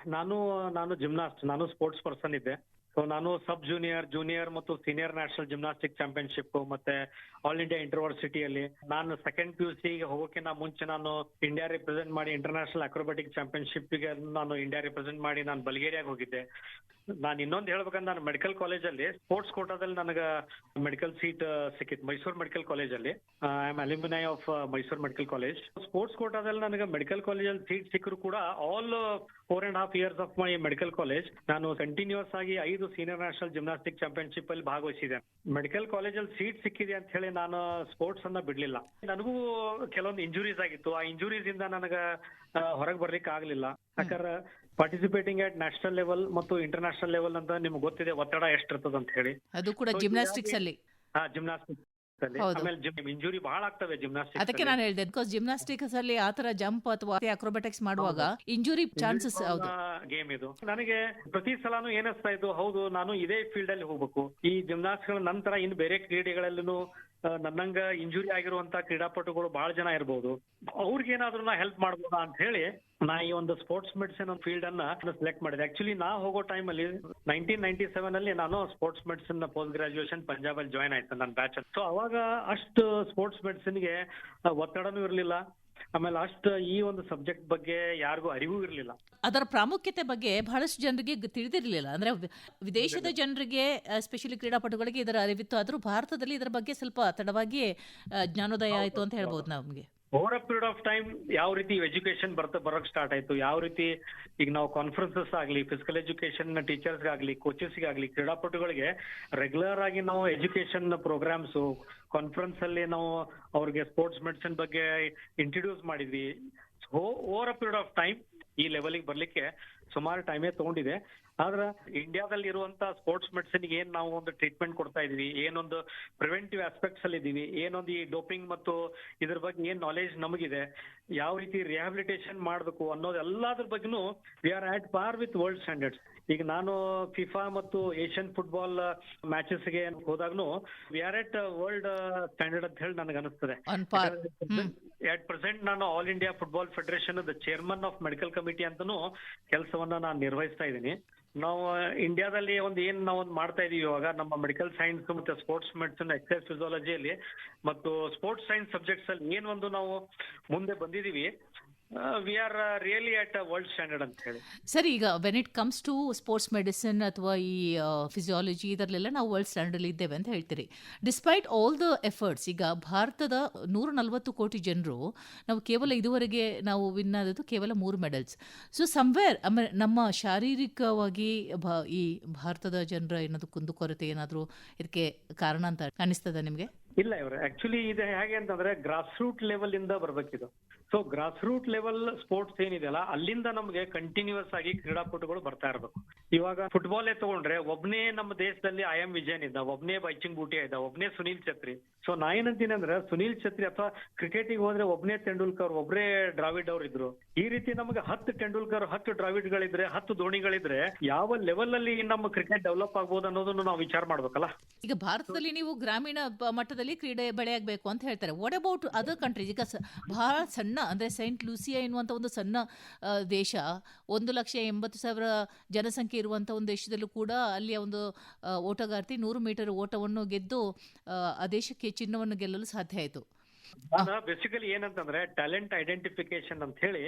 ನಾನು ನಾನು ಜಿಮ್ನಾಸ್ಟ್ ನಾನು ಸ್ಪೋರ್ಟ್ಸ್ ಪರ್ಸನ್ ಇದ್ದೆ. ಸೊ ನಾನು ಸಬ್ ಜೂನಿಯರ್ ಜೂನಿಯರ್ ಮತ್ತು ಸೀನಿಯರ್ ನ್ಯಾಷನಲ್ ಜಿಮ್ನಾಸ್ಟಿಕ್ ಚಾಂಪಿಯನ್ಶಿಪ್ ಮತ್ತೆ ಆಲ್ ಇಂಡಿಯಾ ಇಂಟರ್ವರ್ಸಿಟಿಯಲ್ಲಿ ನಾನು ಸೆಕೆಂಡ್ ಪಿ ಯು ಸಿಗೆ ಹೋಗೋಕ್ಕಿಂತ ಮುಂಚೆ ನಾನು ಇಂಡಿಯಾ ರಿಪ್ರೆಸೆಂಟ್ ಮಾಡಿ ಇಂಟರ್ನ್ಯಾಷನಲ್ ಅಕ್ರೋಬಾಟಿಕ್ ಚಾಂಪಿಯನ್ಶಿಪ್ಗೆ ನಾನು ಇಂಡಿಯಾ ರಿಪ್ರೆಸೆಂಟ್ ಮಾಡಿ ನಾನು ಬಲ್ಗೇರಿಯಾಗೆ ಹೋಗಿದ್ದೆ. ನಾನು ಇನ್ನೊಂದು ಹೇಳ್ಬೇಕಂದ್ರೆ ನಾನು ಮೆಡಿಕಲ್ ಕಾಲೇಜಲ್ಲಿ ಸ್ಪೋರ್ಟ್ಸ್ ಕೋಟಾದಲ್ಲಿ ನನಗೆ ಮೆಡಿಕಲ್ ಸೀಟ್ ಸಿಕ್ಕಿತ್ತು ಮೈಸೂರು ಮೆಡಿಕಲ್ ಕಾಲೇಜಲ್ಲಿ I am alumni of Mysuru medical college sports ಕೋಟಾದಲ್ಲಿ ನನಗೆ ಮೆಡಿಕಲ್ ಕಾಲೇಜಲ್ಲಿ ಸೀಟ್ ಸಿಕ್ಕರು ಕೂಡ all four and half years of my medical college ನಾನು ಕಂಟಿನ್ಯೂಸ್ ಆಗಿ ಐದು ಸೀನಿಯರ್ ನ್ಯಾಷನಲ್ ಜಿಮ್ನಾಸ್ಟಿಕ್ ಚಾಂಪಿಯನ್ಶಿಪ್ ಅಲ್ಲಿ ಭಾಗವಹಿಸಿದೆ. ಮೆಡಿಕಲ್ ಕಾಲೇಜಲ್ಲಿ ಸೀಟ್ ಸಿಕ್ಕಿದೆ ಅಂತ ಹೇಳಿ ನಾನು ಸ್ಪೋರ್ಟ್ಸ್ ಅನ್ನ ಬಿಡ್ಲಿಲ್ಲ. ನನಗೂ ಕೆಲವೊಂದು ಇಂಜುರೀಸ್ ಆಗಿತ್ತು. ಆ ಇಂಜುರೀಸ್ ಇಂದ ನನಗೆ ಹೊರಗೆ ಬರ್ಲಿಕ್ಕೆ ಆಗ್ಲಿಲ್ಲ. ಯಾಕಂದ್ರೆ ಪಾರ್ಟಿಸಿಪೇಟಿಂಗ್ ಅಟ್ ನ್ಯಾಷನಲ್ ಲೆವೆಲ್ ಮತ್ತು ಇಂಟರ್ನ್ಯಾಷನಲ್ ಲೆವೆಲ್ ಅಂತ ನಿಮ್ಗೆ ಗೊತ್ತಿದೆ ಒತ್ತಡ ಎಷ್ಟಿರ್ತದ ಅಂತ ಹೇಳಿ. ಅದು ಕೂಡ ಜಿಮ್ನಾಸ್ಟಿಕ್ಸ್ ಅಲ್ಲಿ. ಹಾ ಜಿಮ್ನಾಸ್ಟಿಕ್ಸ್ ಇಂಜುರಿ ಬಹಳ ಆಗ್ತವೆ ಜಿಮ್ನಾಸ್ಟಿಕ್ಸ್ ಅದಕ್ಕೆ ನಾನು ಹೇಳಿದೆ ಬಿಕಾಸ್ ಜಿಮ್ನಾಸ್ಟಿಕ್ಸ್ ಅಲ್ಲಿ ಆತರ ಜಂಪ್ ಅಥವಾ ಅಕ್ರೋಬೆಟಿಕ್ಸ್ ಮಾಡುವಾಗ ಇಂಜುರಿ ಚಾನ್ಸಸ್ ಗೇಮ್ ಇದು. ನನಗೆ ಪ್ರತಿ ಸಲಾನು ಏನಿಸ್ತಾ ಇದ್ದು ಹೌದು ನಾನು ಇದೇ ಫೀಲ್ಡ್ ಅಲ್ಲಿ ಹೋಗ್ಬೇಕು. ಈ ಜಿಮ್ನಾಸ್ಟಿಕ್ಸ್ ನಂತರ ಇನ್ ಬೇರೆ ಕ್ರೀಡೆಗಳಲ್ಲೂ ನನ್ನಂಗ ಇಂಜುರಿ ಆಗಿರುವಂತ ಕ್ರೀಡಾಪಟುಗಳು ಬಹಳ ಜನ ಇರಬಹುದು ಅವ್ರಿಗೇನಾದ್ರೂ ನಾ ಹೆಲ್ಪ್ ಮಾಡ್ಬೋದಾ ಅಂತ ಹೇಳಿ ನಾ ಈ ಒಂದು ಸ್ಪೋರ್ಟ್ಸ್ ಮೆಡಿಸಿನ್ ಫೀಲ್ಡ್ ಅನ್ನ ಸೆಲೆಕ್ಟ್ ಮಾಡಿದೆ. ಆಕ್ಚುಲಿ ನಾ ಹೋಗೋ ಟೈಮ್ ಅಲ್ಲಿ ನೈನ್ಟೀನ್ ನೈನ್ಟಿ ಸೆವೆನ್ ಅಲ್ಲಿ ನಾನು sports medicine post graduation Punjab ಅಲ್ಲಿ ಜಾಯ್ನ್ ಆಯ್ತು ನನ್ನ ಬ್ಯಾಚ್ ಸೊ ಅವಾಗ ಅಷ್ಟು ಸ್ಪೋರ್ಟ್ಸ್ ಮೆಡಿಸಿನ್ಗೆ ಒತ್ತಡನೂ ಇರಲಿಲ್ಲ. ಆಮೇಲೆ ಅಷ್ಟು ಈ ಒಂದು ಸಬ್ಜೆಕ್ಟ್ ಬಗ್ಗೆ ಯಾರಿಗೂ ಅರಿವು ಇರಲಿಲ್ಲ. ಅದರ ಪ್ರಾಮುಖ್ಯತೆ ಬಗ್ಗೆ ಬಹಳಷ್ಟು ಜನರಿಗೆ ತಿಳಿದಿರಲಿಲ್ಲ. ಅಂದ್ರೆ ವಿದೇಶದ ಜನರಿಗೆ ಸ್ಪೆಷಲಿ ಕ್ರೀಡಾಪಟುಗಳಿಗೆ ಇದರ ಅರಿವಿತ್ತು. ಆದರೂ ಭಾರತದಲ್ಲಿ ಇದರ ಬಗ್ಗೆ ಸ್ವಲ್ಪ ತಡವಾಗಿ ಜ್ಞಾನೋದಯ ಆಯಿತು ಅಂತ ಹೇಳ್ಬೋದು ನಮಗೆ. Over a period of time ಯಾವ ರೀತಿ ಎಜುಕೇಶನ್ ಬರ್ತಾ, ಬರೋಕ್ ಸ್ಟಾರ್ಟ್ ಆಯ್ತು, ಯಾವ ರೀತಿ ಈಗ ನಾವು ಕಾನ್ಫರೆನ್ಸಸ್ ಆಗ್ಲಿ ಫಿಸಿಕಲ್ ಎಜುಕೇಶನ್ ಟೀಚರ್ಸ್ ಆಗ್ಲಿ ಕೋಚಸ್ ಆಗ್ಲಿ ಕ್ರೀಡಾಪಟುಗಳಿಗೆ ರೆಗ್ಯುಲರ್ ಆಗಿ ನಾವು ಎಜುಕೇಶನ್ ಪ್ರೋಗ್ರಾಮ್ಸ್ ಕಾನ್ಫರೆನ್ಸ್ ಅಲ್ಲಿ ನಾವು ಅವ್ರಿಗೆ ಸ್ಪೋರ್ಟ್ಸ್ ಮೆಡಿಸಿನ್ ಬಗ್ಗೆ ಇಂಟ್ರೊಡ್ಯೂಸ್ ಮಾಡಿದ್ವಿ. Over a period of time ಈ ಲೆವೆಲ್ಗೆ ಬರ್ಲಿಕ್ಕೆ ಸುಮಾರು ಟೈಮೇ ತಗೊಂಡಿದೆ. ಆದ್ರೆ ಇಂಡಿಯಾದಲ್ಲಿ ಇರುವಂತ ಸ್ಪೋರ್ಟ್ಸ್ ಮೆಡಿಸಿನ್ ಏನ್ ನಾವು ಒಂದು ಟ್ರೀಟ್ಮೆಂಟ್ ಕೊಡ್ತಾ ಇದೀವಿ ಏನೊಂದು ಪ್ರಿವೆಂಟಿವ್ ಆಸ್ಪೆಕ್ಟ್ಸ್ ಅಲ್ಲಿ ಇದೀವಿ ಏನೊಂದು ಈ ಡೋಪಿಂಗ್ ಮತ್ತು ಇದ್ರ ಬಗ್ಗೆ ಏನ್ ನಾಲೆಜ್ ನಮಗಿದೆ ಯಾವ ರೀತಿ ರಿಹಾಬಿಲಿಟೇಷನ್ ಮಾಡಬೇಕು ಅನ್ನೋದು ಎಲ್ಲಾದ್ರ ಬಗ್ಗೆನೂ we are at par with world standards ಈಗ ನಾನು ಫಿಫಾ ಮತ್ತು ಏಷ್ಯನ್ ಫುಟ್ಬಾಲ್ ಮ್ಯಾಚಸ್ಗೆ ಹೋದಾಗ್ನು we are at world standard ಅಂತ ಹೇಳಿ ನನಗೆ ಅನಿಸ್ತದೆ. ಅಟ್ ಪ್ರೆಸೆಂಟ್ ನಾನು all India football federation chairman of medical committee ಅಂತಾನು ಕೆಲಸವನ್ನ ನಾನು ನಿರ್ವಹಿಸ್ತಾ ಇದ್ದೀನಿ. ನಾವು ಇಂಡಿಯಾದಲ್ಲಿ ಒಂದು ಏನ್ ನಾವು ಮಾಡ್ತಾ ಇದೀವಿ ಇವಾಗ, ನಮ್ಮ ಮೆಡಿಕಲ್ ಸೈನ್ಸ್ ಮತ್ತೆ ಸ್ಪೋರ್ಟ್ಸ್ ಮೆಡಿಸಿನ್ ಎಕ್ಸೈಸ್ ಫಿಸಿಯಾಲಜಿಯಲ್ಲಿ ಮತ್ತು ಸ್ಪೋರ್ಟ್ಸ್ ಸೈನ್ಸ್ ಸಬ್ಜೆಕ್ಟ್ಸ್ ಅಲ್ಲಿ ಏನ್ ಒಂದು ನಾವು ಮುಂದೆ ಬಂದಿದೀವಿ. We are really at world standard ಅಂತ ಹೇಳಿ. ಸರಿ ಈಗ when it comes to sports medicine ಅಥವಾ ಈ ಫಿಸಿಯಾಲಜಿ ಇದರಲ್ಲೆಲ್ಲ ನಾವು ವರ್ಲ್ಡ್ ಸ್ಟ್ಯಾಂಡರ್ಡ್ ಇದ್ದೇವೆ ಅಂತ ಹೇಳ್ತೀರಿ. ಡಿಸ್ಪೈಟ್ ಆಲ್ ದ ಎಫರ್ಟ್ಸ್ ಈಗ ಭಾರತದ ನೂರ ನಲವತ್ತು ಕೋಟಿ ಜನರು ನಾವು ಕೇವಲ ಇದುವರೆಗೆ ನಾವು ವಿನ್ ಆದದ್ದು ಕೇವಲ ಮೂರು ಮೆಡಲ್ಸ್ ಸೊ ಸಮ್ವೇರ್ ಆಮೇಲೆ ನಮ್ಮ ಶಾರೀರಿಕವಾಗಿ ಈ ಭಾರತದ ಜನರ ಏನಾದರೂ ಕುಂದುಕೊರತೆ ಏನಾದರೂ ಇದಕ್ಕೆ ಕಾರಣ ಅಂತ ಕಾಣಿಸ್ತದ ನಿಮಗೆ? ಇಲ್ಲ ಇವ್ರೆ ಆಕ್ಚುಲಿ ಇದು ಹೇಗೆ ಅಂತಂದ್ರೆ ಗ್ರಾಸ್ ರೂಟ್ ಲೆವೆಲ್ ಇಂದ ಬರ್ಬೇಕಿದು. So grass root level sports ಏನಿದೆಯಲ್ಲ, ಅಲ್ಲಿಂದ ನಮಗೆ ಕಂಟಿನ್ಯೂಸ್ ಆಗಿ ಕ್ರೀಡಾಪಟುಗಳು ಬರ್ತಾ ಇರಬೇಕು. ಇವಾಗ ಫುಟ್ಬಾಲ್ ತಗೊಂಡ್ರೆ, ಒಬ್ನೇ ನಮ್ಮ ದೇಶದಲ್ಲಿ ಐ ಎಂ ವಿಜಯನ್ ಇದ್ದ, ಒಬ್ನೇ ಬೈಚಿಂಗ್ ಬೂಟಿ ಇದ್ದ, ಒಬ್ನೇ ಸುನೀಲ್ ಛತ್ರಿ. ಸೊ ನಾ ಏನಂತೀನಿ ಅಂದ್ರೆ, ಸುನೀಲ್ ಛತ್ರಿ ಅಥವಾ ಕ್ರಿಕೆಟಿಗೆ ಹೋದ್ರೆ ಒಬ್ನೇ ತೆಂಡೂಲ್ಕರ್, ಒಬ್ರೇ ಡ್ರಾವಿಡ್ ಅವ್ರು ಇದ್ರು. ಈ ರೀತಿ ನಮಗೆ ಹತ್ತು ತೆಂಡೂಲ್ಕರ್, ಹತ್ತು ದ್ರಾವಿಡ್ಗಳಿದ್ರೆ, ಹತ್ತು ದೋಣಿಗಳಿದ್ರೆ, ಯಾವ ಲೆವೆಲ್ ಅಲ್ಲಿ ನಮ್ಮ ಕ್ರಿಕೆಟ್ ಡೆವಲಪ್ ಆಗ್ಬೋದು ಅನ್ನೋದನ್ನು ನಾವು ವಿಚಾರ ಮಾಡ್ಬೇಕಲ್ಲ? ಈಗ ಭಾರತದಲ್ಲಿ ನೀವು ಗ್ರಾಮೀಣ ಮಟ್ಟದಲ್ಲಿ ಕ್ರೀಡೆ ಬೆಳೆಯಾಗಬೇಕು ಅಂತ ಹೇಳ್ತಾರೆ. ವಾಟ್ ಅಬೌಟ್ ಅದರ್ ಕಂಟ್ರೀಸ್ ಈಗ ಬಹಳ ಸಣ್ಣ ಅಂದರೆ ಸೈಂಟ್ ಲೂಸಿಯಾ ಎನ್ನುವಂಥ ಒಂದು ಸಣ್ಣ ದೇಶ. ಒಂದು ಲಕ್ಷ ಎಂಬತ್ತು ಸಾವಿರ ಜನಸಂಖ್ಯೆ ಇರುವಂಥ ಒಂದು ದೇಶದಲ್ಲೂ ಕೂಡ ಅಲ್ಲಿಯ ಒಂದು ಓಟಗಾರ್ತಿ ನೂರು ಮೀಟರ್ ಓಟವನ್ನು ಗೆದ್ದು ಆ, ಆ ದೇಶಕ್ಕೆ ಚಿನ್ನವನ್ನು ಗೆಲ್ಲಲು ಸಾಧ್ಯ ಆಯಿತು. ಬೇಸಿಕಲಿ ಏನಂತಂದ್ರೆ ಟ್ಯಾಲೆಂಟ್ ಐಡೆಂಟಿಫಿಕೇಶನ್ ಅಂತ ಹೇಳಿ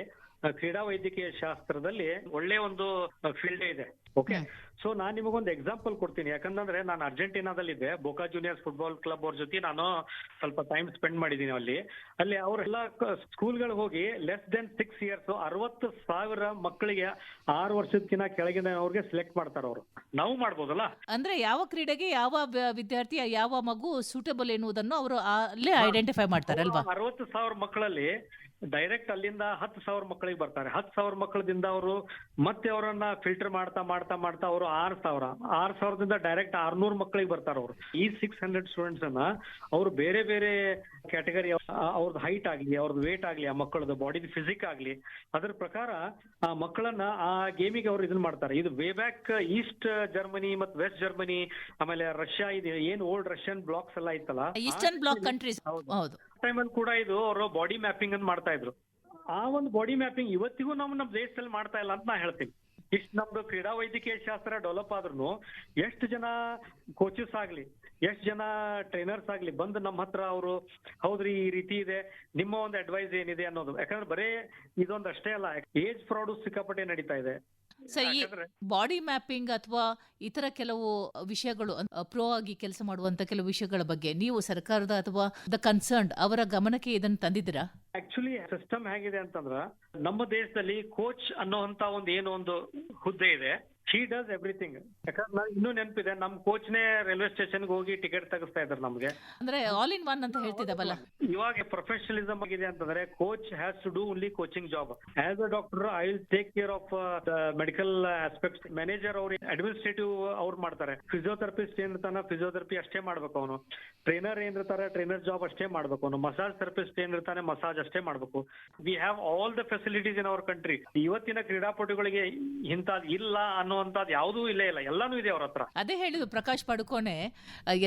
ಕ್ರೀಡಾ ವೈದ್ಯಕೀಯ ಶಾಸ್ತ್ರದಲ್ಲಿ ಒಳ್ಳೆ ಒಂದು ಫೀಲ್ಡ್ ಇದೆ. ಓಕೆ ಸೊ ನಾನ್ ನಿಮಗೊಂದು ಎಕ್ಸಾಂಪಲ್ ಕೊಡ್ತೀನಿ. ಯಾಕಂದ್ರೆ ನಾನು ಅರ್ಜೆಂಟೀನಾದಲ್ಲಿದ್ದೆ. ಬೋಕಾ ಜೂನಿಯರ್ಸ್ ಫುಟ್ಬಾಲ್ ಕ್ಲಬ್ ಅವ್ರ ಜೊತೆ ನಾನು ಸ್ವಲ್ಪ ಟೈಮ್ ಸ್ಪೆಂಡ್ ಮಾಡಿದ್ದೀನಿ ಅಲ್ಲಿ. ಅಲ್ಲಿ ಅವರೆಲ್ಲ ಸ್ಕೂಲ್ಗಳಿಗೆ ಹೋಗಿ ಲೆಸ್ ದೆನ್ ಸಿಕ್ಸ್ ಇಯರ್ಸ್ ಅರವತ್ತು ಸಾವಿರ ಮಕ್ಕಳಿಗೆ ಆರು ವರ್ಷದಕ್ಕಿಂತ ಕೆಳಗಿನ ಅವ್ರಿಗೆ ಸೆಲೆಕ್ಟ್ ಮಾಡ್ತಾರೆ ಅವರು. ನಾವು ಮಾಡ್ಬೋದಲ್ಲ? ಅಂದ್ರೆ ಯಾವ ಕ್ರೀಡೆಗೆ ಯಾವ ವಿದ್ಯಾರ್ಥಿ ಯಾವ ಮಗು ಸೂಟಬಲ್ ಎನ್ನುವುದನ್ನು ಅವರು ಅಲ್ಲೇ ಐಡೆಂಟಿಫೈ ಮಾಡ್ತಾರೆ ಅಲ್ವಾ? ಅರವತ್ತು ಸಾವಿರ ಮಕ್ಕಳಲ್ಲಿ ಡೈರೆಕ್ಟ್ ಅಲ್ಲಿಂದ ಹತ್ತು ಸಾವಿರ ಮಕ್ಕಳಿಗೆ ಬರ್ತಾರೆ. ಹತ್ತು ಸಾವಿರ ಮಕ್ಕಳದಿಂದ ಅವರು ಮತ್ತೆ ಅವರನ್ನ ಫಿಲ್ಟರ್ ಮಾಡ್ತಾ ಮಾಡ್ತಾ ಮಾಡ್ತಾ ಅವರು ಆರ್ ಸಾವಿರ. ಆರ್ ಸಾವಿರದಿಂದ ಡೈರೆಕ್ಟ್ ಆರ್ನೂರು ಮಕ್ಕಳಿಗೆ ಬರ್ತಾರೆ ಅವರು. ಈ ಸಿಕ್ಸ್ ಹಂಡ್ರೆಡ್ ಸ್ಟೂಡೆಂಟ್ಸ್ ಅನ್ನ ಅವ್ರು ಬೇರೆ ಬೇರೆ ಕ್ಯಾಟಗರಿ ಅವ್ರದ್ ಹೈಟ್ ಆಗ್ಲಿ ಅವ್ರದ್ ವೇಟ್ ಆಗ್ಲಿ ಆ ಮಕ್ಕಳದ ಬಾಡಿ ಫಿಸಿಕ್ ಆಗ್ಲಿ ಅದ್ರ ಪ್ರಕಾರ ಆ ಮಕ್ಕಳನ್ನ ಆ ಗೇಮಿಗೆ ಅವ್ರು ಇದನ್ನ ಮಾಡ್ತಾರೆ. ಇದು ವೇ ಬ್ಯಾಕ್ ಈಸ್ಟ್ ಜರ್ಮನಿ ಮತ್ತು ವೆಸ್ಟ್ ಜರ್ಮನಿ ಆಮೇಲೆ ರಷ್ಯಾ ಇದೆ ಏನ್ ಓಲ್ಡ್ ರಷ್ಯನ್ ಬ್ಲಾಕ್ಸ್ ಎಲ್ಲ ಇತ್ತಲ್ಲ? ಈಸ್ಟರ್ನ್ ಬ್ಲಾಕ್ ಕಂಟ್ರೀಸ್ ಹೌದು. ಹೌದು. ಟೈಮಲ್ಲಿ ಕೂಡ ಇದು ಅವರು ಬಾಡಿ ಮ್ಯಾಪಿಂಗ್ ಅನ್ನ ಮಾಡ್ತಾ ಇದ್ರು. ಆ ಒಂದು ಬಾಡಿ ಮ್ಯಾಪಿಂಗ್ ಇವತ್ತಿಗೂ ನಾವು ನಮ್ಮ ದೇಶದಲ್ಲಿ ಮಾಡ್ತಾ ಇಲ್ಲ ಅಂತ ನಾ ಹೇಳ್ತೀನಿ. ಇಷ್ಟು ನಮ್ದು ಕ್ರೀಡಾ ವೈದ್ಯಕೀಯ ಶಾಸ್ತ್ರ ಡೆವಲಪ್ ಆದ್ರೂ ಎಷ್ಟು ಜನ ಕೋಚಸ್ ಆಗ್ಲಿ, ಎಷ್ಟು ಜನ ಟ್ರೈನರ್ಸ್ ಆಗ್ಲಿ ಬಂದು ನಮ್ಮ ಹತ್ರ ಅವರು, ಹೌದ್ರಿ ಈ ರೀತಿ ಇದೆ, ನಿಮ್ಮ ಒಂದು ಅಡ್ವೈಸ್ ಏನಿದೆ ಅನ್ನೋದು. ಯಾಕಂದ್ರೆ ಬರೇ ಇದೊಂದು ಅಷ್ಟೇ ಅಲ್ಲ ಏಜ್ ಫ್ರಾಡು ಸಿಕ್ಕಾಪಟ್ಟೆ ನಡೀತಾ ಇದೆ. ಸರ್ ಬಾಡಿ ಮ್ಯಾಪಿಂಗ್ ಅಥವಾ ಇತರ ಕೆಲವು ವಿಷಯಗಳು ಪ್ರೋ ಆಗಿ ಕೆಲಸ ಮಾಡುವಂತ ಕೆಲವು ವಿಷಯಗಳ ಬಗ್ಗೆ ನೀವು ಸರ್ಕಾರದ ಅಥವಾ ದ ಕನ್ಸರ್ನ್ ಅವರ ಗಮನಕ್ಕೆ ಇದನ್ನು ತಂದಿದ್ದೀರಾ? ಆಕ್ಚುಲಿ ಸಿಸ್ಟಮ್ ಹೇಗಿದೆ ಅಂತಂದ್ರ ನಮ್ಮ ದೇಶದಲ್ಲಿ ಕೋಚ್ ಅನ್ನೋ ಒಂದು ಏನೋ ಒಂದು ಹುದ್ದೆ ಇದೆ. ಶಿ ಡಸ್ ಎವ್ರಿಥಿಂಗ್ ಯಾಕಂದ್ರೆ ಇನ್ನೂ ನೆನಪಿದೆ ನಮ್ ಕೋಚ್ನೇ ರೈಲ್ವೆ ಸ್ಟೇಷನ್ ಹೋಗಿ ಟಿಕೆಟ್ ತೆಗಿಸ್ತಾ ಇದ್ದಾರೆ ನಮ್ಗೆ. ಅಂದ್ರೆ ಆಲ್ ಇನ್ ಒನ್ ಅಂತ ಹೇಳ್ತಿದ್ದಾವಲ್ಲ ಇವಾಗ ಪ್ರೊಫೆಷನಲಿಸಮ್ ಆಗಿದೆ ಅಂತಂದ್ರೆ coach has to do only coaching job as a doctor I will take care of medical aspect manager ಅವ್ರ ಅಡ್ಮಿನಿಸ್ಟ್ರೇಟಿವ್ ಅವ್ರು ಮಾಡ್ತಾರೆ. ಫಿಸಿಯೋಥೆರಪಿಸ್ಟ್ ಏನಿರ್ತಾನ ಫಿಸಿಯೋಥೆರಪಿ ಅಷ್ಟೇ ಮಾಡ್ಬೇಕು ಅವನು. ಟ್ರೈನರ್ ಏನಿರ್ತಾರೆ ಟ್ರೈನರ್ ಜಾಬ್ ಅಷ್ಟೇ ಮಾಡ್ಬೇಕು ಅವನು. ಮಸಾಜ್ ಥೆರಪಿಸ್ಟ್ ಏನಿರ್ತಾನೆ ಮಸಾಜ್ ಅಷ್ಟೇ ಮಾಡ್ಬೇಕು. We have all the facilities in our country ಇವತ್ತಿನ ಕ್ರೀಡಾಪಟುಗಳಿಗೆ ಇಂತ ಇಲ್ಲ ಅನ್ನುವಂಥದ್ದು ಯಾವುದೂ ಇಲ್ಲೇ ಇಲ್ಲ ಎಲ್ಲಾನು ಇದೆ ಅವ್ರ ಹತ್ರ. ಅದೇ ಹೇಳಿದ್ರು ಪ್ರಕಾಶ್ ಪಡುಕೋಣೆ.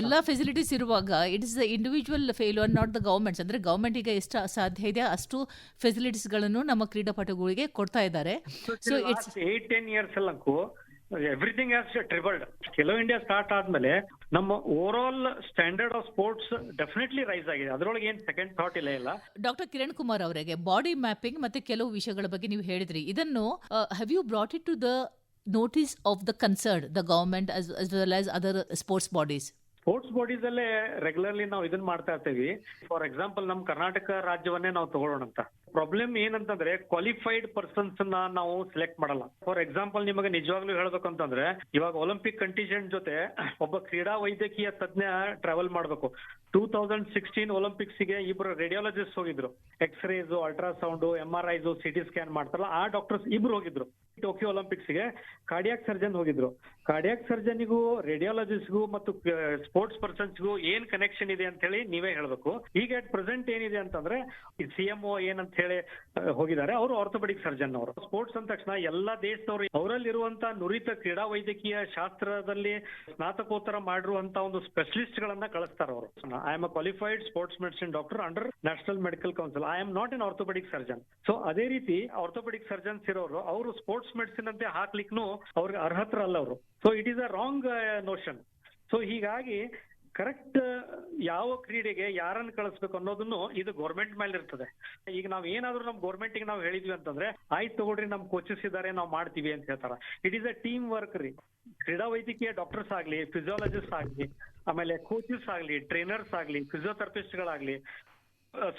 ಎಲ್ಲಾ ಫೆಸಿಲಿಟೀಸ್ ಇರುವಾಗ it is the individual failure not the governments ಅಂದ್ರೆ ಗೌರ್ಮೆಂಟ್ ಈಗ ಎಷ್ಟು ಸಾಧ್ಯ ಇದೆ ಅಷ್ಟು ಫೆಸಿಲಿಟೀಸ್ಗಳನ್ನು ನಮ್ಮ ಕ್ರೀಡಾಪಟುಗಳಿಗೆ ಕೊಡ್ತಾ ಇದ್ದಾರೆ. So it's eight ten years ಎಲ್ಲಕ್ಕೂ everything has tribled Khelo India start ಆದ್ಮೇಲೆ ನಮ್ಮ over all standard of sports definitely rise ಆಗಿದೆ. ಅದರೊಳಗೆ ಏನ್ ಸೆಕೆಂಡ್ ಥಾಟ್ ಇಲ್ಲ ಇಲ್ಲ. ಡಾಕ್ಟರ್ ಕಿರಣ್ ಕುಮಾರ್ ಅವರಿಗೆ ಬಾಡಿ ಮ್ಯಾಪಿಂಗ್ ಮತ್ತೆ ಕೆಲವು ವಿಷಯಗಳ ಬಗ್ಗೆ ನೀವು ಹೇಳಿದ್ರಿ. ಇದನ್ನು have you brought it to the notice of the concerned the government as well as other sports bodies sports bodies ಅಲ್ಲೇ ರೆಗ್ಯುಲರ್ಲಿ ನಾವು ಇದನ್ನ ಮಾಡ್ತಾ ಇರ್ತೀವಿ. ಫಾರ್ ಎಕ್ಸಾಂಪಲ್ ನಮ್ ಕರ್ನಾಟಕ ರಾಜ್ಯವನ್ನೇ ನಾವು ತಗೊಳ್ಳೋಣ ಅಂತ ಪ್ರಾಬ್ಲಮ್ ಏನಂತಂದ್ರೆ ಕ್ವಾಲಿಫೈಡ್ ಪರ್ಸನ್ಸ್ನ ನಾವು ಸೆಲೆಕ್ಟ್ ಮಾಡಲ್ಲ. ಫಾರ್ ಎಕ್ಸಾಂಪಲ್ ನಿಮಗೆ ನಿಜವಾಗ್ಲೂ ಹೇಳ್ಬೇಕಂತಂದ್ರೆ ಇವಾಗ ಒಲಿಂಪಿಕ್ ಕಂಟಿಜೆಂಟ್ ಜೊತೆ ಒಬ್ಬ ಕ್ರೀಡಾ ವೈದ್ಯಕೀಯ ತಜ್ಞ ಟ್ರಾವೆಲ್ ಮಾಡಬೇಕು. ಟೂ ತೌಸಂಡ್ ಸಿಕ್ಸ್ಟೀನ್ ಒಲಿಂಪಿಕ್ಸ್ಗೆ ಇಬ್ರು ರೇಡಿಯಾಲಜಿಸ್ಟ್ ಹೋಗಿದ್ರು. X rays ultrasound M R Is CT scan ಮಾಡ್ತಾರಲ್ಲ, ಆ ಡಾಕ್ಟರ್ಸ್ ಇಬ್ರು ಹೋಗಿದ್ರು. ಟೋಕಿಯೋ ಒಲಿಂಪಿಕ್ಸ್ಗೆ ಕಾರ್ಡಿಯಾಕ್ ಸರ್ಜನ್ ಹೋಗಿದ್ರು. ಕಾರ್ಡಿಯಾಕ್ ಸರ್ಜನ್ಗೂ ರೇಡಿಯಾಲಜಿಸ್ಟ್ಗೂ ಮತ್ತು ಸ್ಪೋರ್ಟ್ಸ್ ಪರ್ಸನ್ಸ್ಗೂ ಏನ್ ಕನೆಕ್ಷನ್ ಇದೆ ಅಂತ ಹೇಳಿ ನೀವೇ ಹೇಳ್ಬೇಕು. ಈಗ ಅಟ್ ಪ್ರೆಸೆಂಟ್ ಏನಿದೆ ಅಂತಂದ್ರೆ ಸಿ ಎಂ ಓ ಏನಂತ ಹೇಳಿ ಹೋಗಿದ್ದಾರೆ. ಅವರು ಆರ್ಥೋಪೆಡಿಕ್ ಸರ್ಜನ್ ಅವರು ಸ್ಪೋರ್ಟ್ಸ್ ಅಂದ ತಕ್ಷಣ ಎಲ್ಲಾ ದೇಶದವರು ಅವರಲ್ಲಿರುವಂತಹ ನುರಿತ ಕ್ರೀಡಾ ವೈದ್ಯಕೀಯ ಶಾಸ್ತ್ರದಲ್ಲಿ ಸ್ನಾತಕೋತ್ತರ ಮಾಡಿರುವಂತಹ ಒಂದು ಸ್ಪೆಷಲಿಸ್ಟ್ ಗಳನ್ನ ಕಳಿಸ್ತಾರೆ ಅವರು. I am a qualified sports medicine doctor under national medical council I am not an orthopaedic surgeon so ಅದೇ ರೀತಿ ಆರ್ಥೋಪೆಡಿಕ್ ಸರ್ಜನ್ಸ್ ಇರೋರು, ಅವರು ಸ್ಪೋರ್ಟ್ಸ್ ಮೆಡಿಸಿನ್ ಅಂತೆ ಹಾಕ್ಲಿಕ್ಕೂ ಅವ್ರಿಗೆ ಅರ್ಹತರಲ್ಲ ಅವರು. So it is a wrong notion so ಹೀಗಾಗಿ ಕರೆಕ್ಟ್ ಯಾವ ಕ್ರೀಡೆಗೆ ಯಾರನ್ನ ಕಳಿಸ್ಬೇಕು ಅನ್ನೋದನ್ನು ಇದು ಗೌರ್ಮೆಂಟ್ ಮೇಲೆ ಇರ್ತದೆ. ಈಗ ನಾವ್ ಏನಾದ್ರೂ ನಮ್ ಗೌರ್ಮೆಂಟ್ ನಾವು ಹೇಳಿದ್ವಿ ಅಂತಂದ್ರೆ, ಆಯ್ತು ತಗೊಳ್ರಿ, ನಮ್ ಕೋಚಸ್ ಇದಾರೆ, ನಾವು ಮಾಡ್ತೀವಿ ಅಂತ ಹೇಳ್ತಾರ. It is a team work ರೀ. ಕ್ರೀಡಾ ವೈದ್ಯಕೀಯ ಡಾಕ್ಟರ್ಸ್ ಆಗ್ಲಿ ಫಿಸಿಯಾಲಜಿಸ್ಟ್ ಆಗ್ಲಿ, ಆಮೇಲೆ ಕೋಚಸ್ ಆಗ್ಲಿ ಟ್ರೈನರ್ಸ್ ಆಗ್ಲಿ ಫಿಸಿಯೋಥೆರಪಿಸ್ಟ್ ಗಳಾಗ್ಲಿ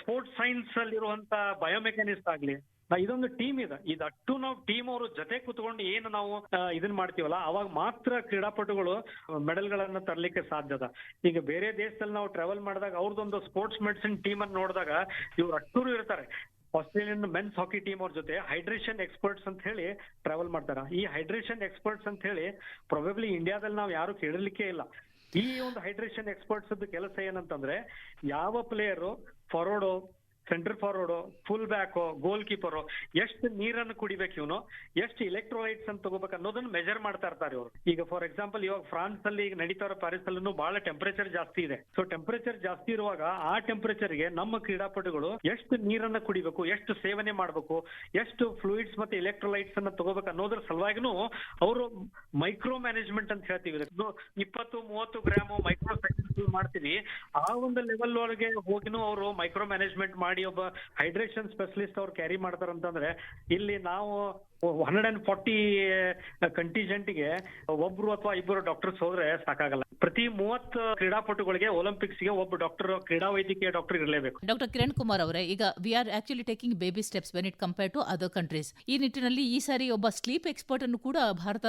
ಸ್ಪೋರ್ಟ್ಸ್ ಸೈನ್ಸ್ ಅಲ್ಲಿರುವಂತ ಬಯೋಮೆಕ್ಯಾನಿಸ್ಟ್ ಆಗ್ಲಿ ನಾ ಇದೊಂದು ಟೀಮ್ ಇದೆ. ಇದಟ್ಟು ನಾವು ಟೀಮ್ ಅವರು ಜೊತೆ ಕುತ್ಕೊಂಡು ಏನು ನಾವು ಇದನ್ ಮಾಡ್ತೀವಲ್ಲ, ಅವಾಗ ಮಾತ್ರ ಕ್ರೀಡಾಪಟುಗಳು ಮೆಡಲ್ ಗಳನ್ನ ತರ್ಲಿಕ್ಕೆ ಸಾಧ್ಯದ ಈಗ ಬೇರೆ ದೇಶದಲ್ಲಿ ನಾವು ಟ್ರಾವೆಲ್ ಮಾಡಿದಾಗ ಅವ್ರದೊಂದು ಸ್ಪೋರ್ಟ್ಸ್ ಮೆಡಿಸಿನ್ ಟೀಮ್ ಅನ್ನು ನೋಡಿದಾಗ ಇವ್ರು ಅಷ್ಟೂರು ಇರ್ತಾರೆ. ಆಸ್ಟ್ರೇಲಿಯನ್ ಮೆನ್ಸ್ ಹಾಕಿ ಟೀಮ್ ಅವ್ರ ಜೊತೆ ಹೈಡ್ರೇಷನ್ ಎಕ್ಸ್ಪರ್ಟ್ಸ್ ಅಂತ ಹೇಳಿ ಟ್ರಾವೆಲ್ ಮಾಡ್ತಾರ. ಈ ಹೈಡ್ರೇಷನ್ ಎಕ್ಸ್ಪರ್ಟ್ಸ್ ಅಂತ ಹೇಳಿ ಪ್ರೊಬೆಬ್ಲಿ ಇಂಡಿಯಾದಲ್ಲಿ ನಾವು ಯಾರು ಕೇಳಲಿಕ್ಕೆ ಇಲ್ಲ. ಈ ಒಂದು ಹೈಡ್ರೇಷನ್ ಎಕ್ಸ್ಪರ್ಟ್ಸ್ ಕೆಲಸ ಏನಂತಂದ್ರೆ ಯಾವ player forward centre forward, full back goal keeper ಎಷ್ಟು ನೀರನ್ನು ಕುಡಿಬೇಕು ಇವನು, ಎಷ್ಟು ಇಲೆಕ್ಟ್ರೋಲೈಟ್ಸ್ ಅನ್ನು ತಗೋಬೇಕು ಅನ್ನೋದನ್ನ ಮೆಜರ್ ಮಾಡ್ತಾ ಇರ್ತಾರೆ ಇವರು. ಈಗ ಫಾರ್ ಎಕ್ಸಾಂಪಲ್ ಇವಾಗ ಫ್ರಾನ್ಸ್ ಅಲ್ಲಿ ಈಗ ನಡೀತಾ ಇರೋ ಪ್ಯಾರಿಸ್ ಅಲ್ಲೂ ಬಹಳ ಟೆಂಪರೇಚರ್ ಜಾಸ್ತಿ ಇದೆ. ಸೊ ಟೆಂಪರೇಚರ್ ಜಾಸ್ತಿ ಇರುವಾಗ ಆ ಟೆಂಪರೇಚರ್ಗೆ ನಮ್ಮ ಕ್ರೀಡಾಪಟುಗಳು ಎಷ್ಟು ನೀರನ್ನ ಕುಡಿಬೇಕು, ಎಷ್ಟು ಸೇವನೆ ಮಾಡಬೇಕು, ಎಷ್ಟು ಫ್ಲೂಯಿಡ್ಸ್ ಮತ್ತೆ ಇಲೆಕ್ಟ್ರೋಲೈಟ್ಸ್ ಅನ್ನ ತಗೋಬೇಕು ಅನ್ನೋದ್ರ ಸಲುವಾಗಿನೂ ಅವರು ಮೈಕ್ರೋ ಮ್ಯಾನೇಜ್ಮೆಂಟ್ ಅಂತ ಹೇಳ್ತೀವಿ. ಇಪ್ಪತ್ತು, ಮೂವತ್ತು ಗ್ರಾಮ್ ಮೈಕ್ರೋ ಮಾಡ್ತೀವಿ. ಆ ಒಂದು ಲೆವೆಲ್ ಒಳಗೆ ಹೋಗಿನೂ ಅವರು ಮೈಕ್ರೋ ಮ್ಯಾನೇಜ್ಮೆಂಟ್ ಮಾಡಿ ಒಬ್ಬ ಹೈಡ್ರೇಷನ್ ಸ್ಪೆಷಲಿಸ್ಟ್ ಅವ್ರು ಕ್ಯಾರಿ ಮಾಡ್ತಾರಂತಂದ್ರೆ ಇಲ್ಲಿ ನಾವು ಹಂಡ್ರೆಡ್ ಅಂಡ್ ಫಾರ್ಟಿ ಕಂಟಿಜೆಂಟ್ಗೆ ಒಬ್ರು ಅಥವಾ ಇಬ್ಬರು ಡಾಕ್ಟರ್ಸ್ ಹೋದ್ರೆ ಸಾಕಾಗಲ್ಲ. ಪ್ರತಿ ಮೂವತ್ತು ಕ್ರೀಡಾಪಟುಗಳಿಗೆ ಒಲಿಂಪಿಕ್ಸ್ಗೆ ಒಬ್ಬ ಡಾಕ್ಟರ್ ಕ್ರೀಡಾ ವೈದ್ಯಕೀಯ ಡಾಕ್ಟರ್ ಇರಲೇಬೇಕು. ಡಾಕ್ಟರ್ ಕಿರಣ್ ಕುಮಾರ್ ಅವರೇ ಈಗ we are actually taking baby steps when it compare to other countries ಈ ನಿಟ್ಟಿನಲ್ಲಿ ಈ ಸಾರಿ ಒಬ್ಬ ಸ್ಲೀಪ್ ಎಕ್ಸ್ಪರ್ಟ್ ಅನ್ನು ಕೂಡ ಭಾರತ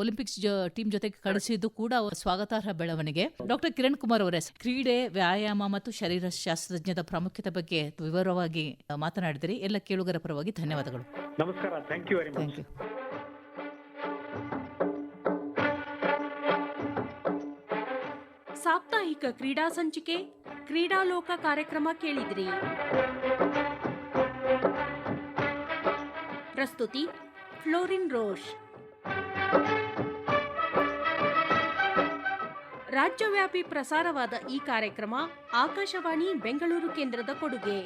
ಒಲಿಂಪಿಕ್ಸ್ ಟೀಮ್ ಜೊತೆಗೆ ಕಳಿಸಿದ್ದು ಕೂಡ ಸ್ವಾಗತಾರ್ಹ ಬೆಳವಣಿಗೆ. ಡಾಕ್ಟರ್ ಕಿರಣ್ ಕುಮಾರ್ ಅವರೇ ಕ್ರೀಡೆ ವ್ಯಾಯಾಮ ಮತ್ತು ಶರೀರ ಶಾಸ್ತ್ರಜ್ಞದ ಪ್ರಾಮುಖ್ಯತೆ ಬಗ್ಗೆ ವಿವರವಾಗಿ ಮಾತನಾಡಿದಿರಿ. ಎಲ್ಲ ಕೇಳುಗರ ಪರವಾಗಿ ಧನ್ಯವಾದಗಳು. ನಮಸ್ಕಾರ thank you very much. Thank you. ಸಾಪ್ತಾಹಿಕ ಕ್ರೀಡಾ ಸಂಚಿಕೆ ಕ್ರೀಡಾಲೋಕ ಕಾರ್ಯಕ್ರಮ ಕೇಳಿದ್ರಿ ಪ್ರಸ್ತುತಿ ಫ್ಲೋರಿನ್ ರೋಷ್ ರಾಜ್ಯವ್ಯಾಪಿ ಪ್ರಸಾರವಾದ ಈ ಕಾರ್ಯಕ್ರಮ ಆಕಾಶವಾಣಿ ಬೆಂಗಳೂರು ಕೇಂದ್ರದ ಕೊಡುಗೆ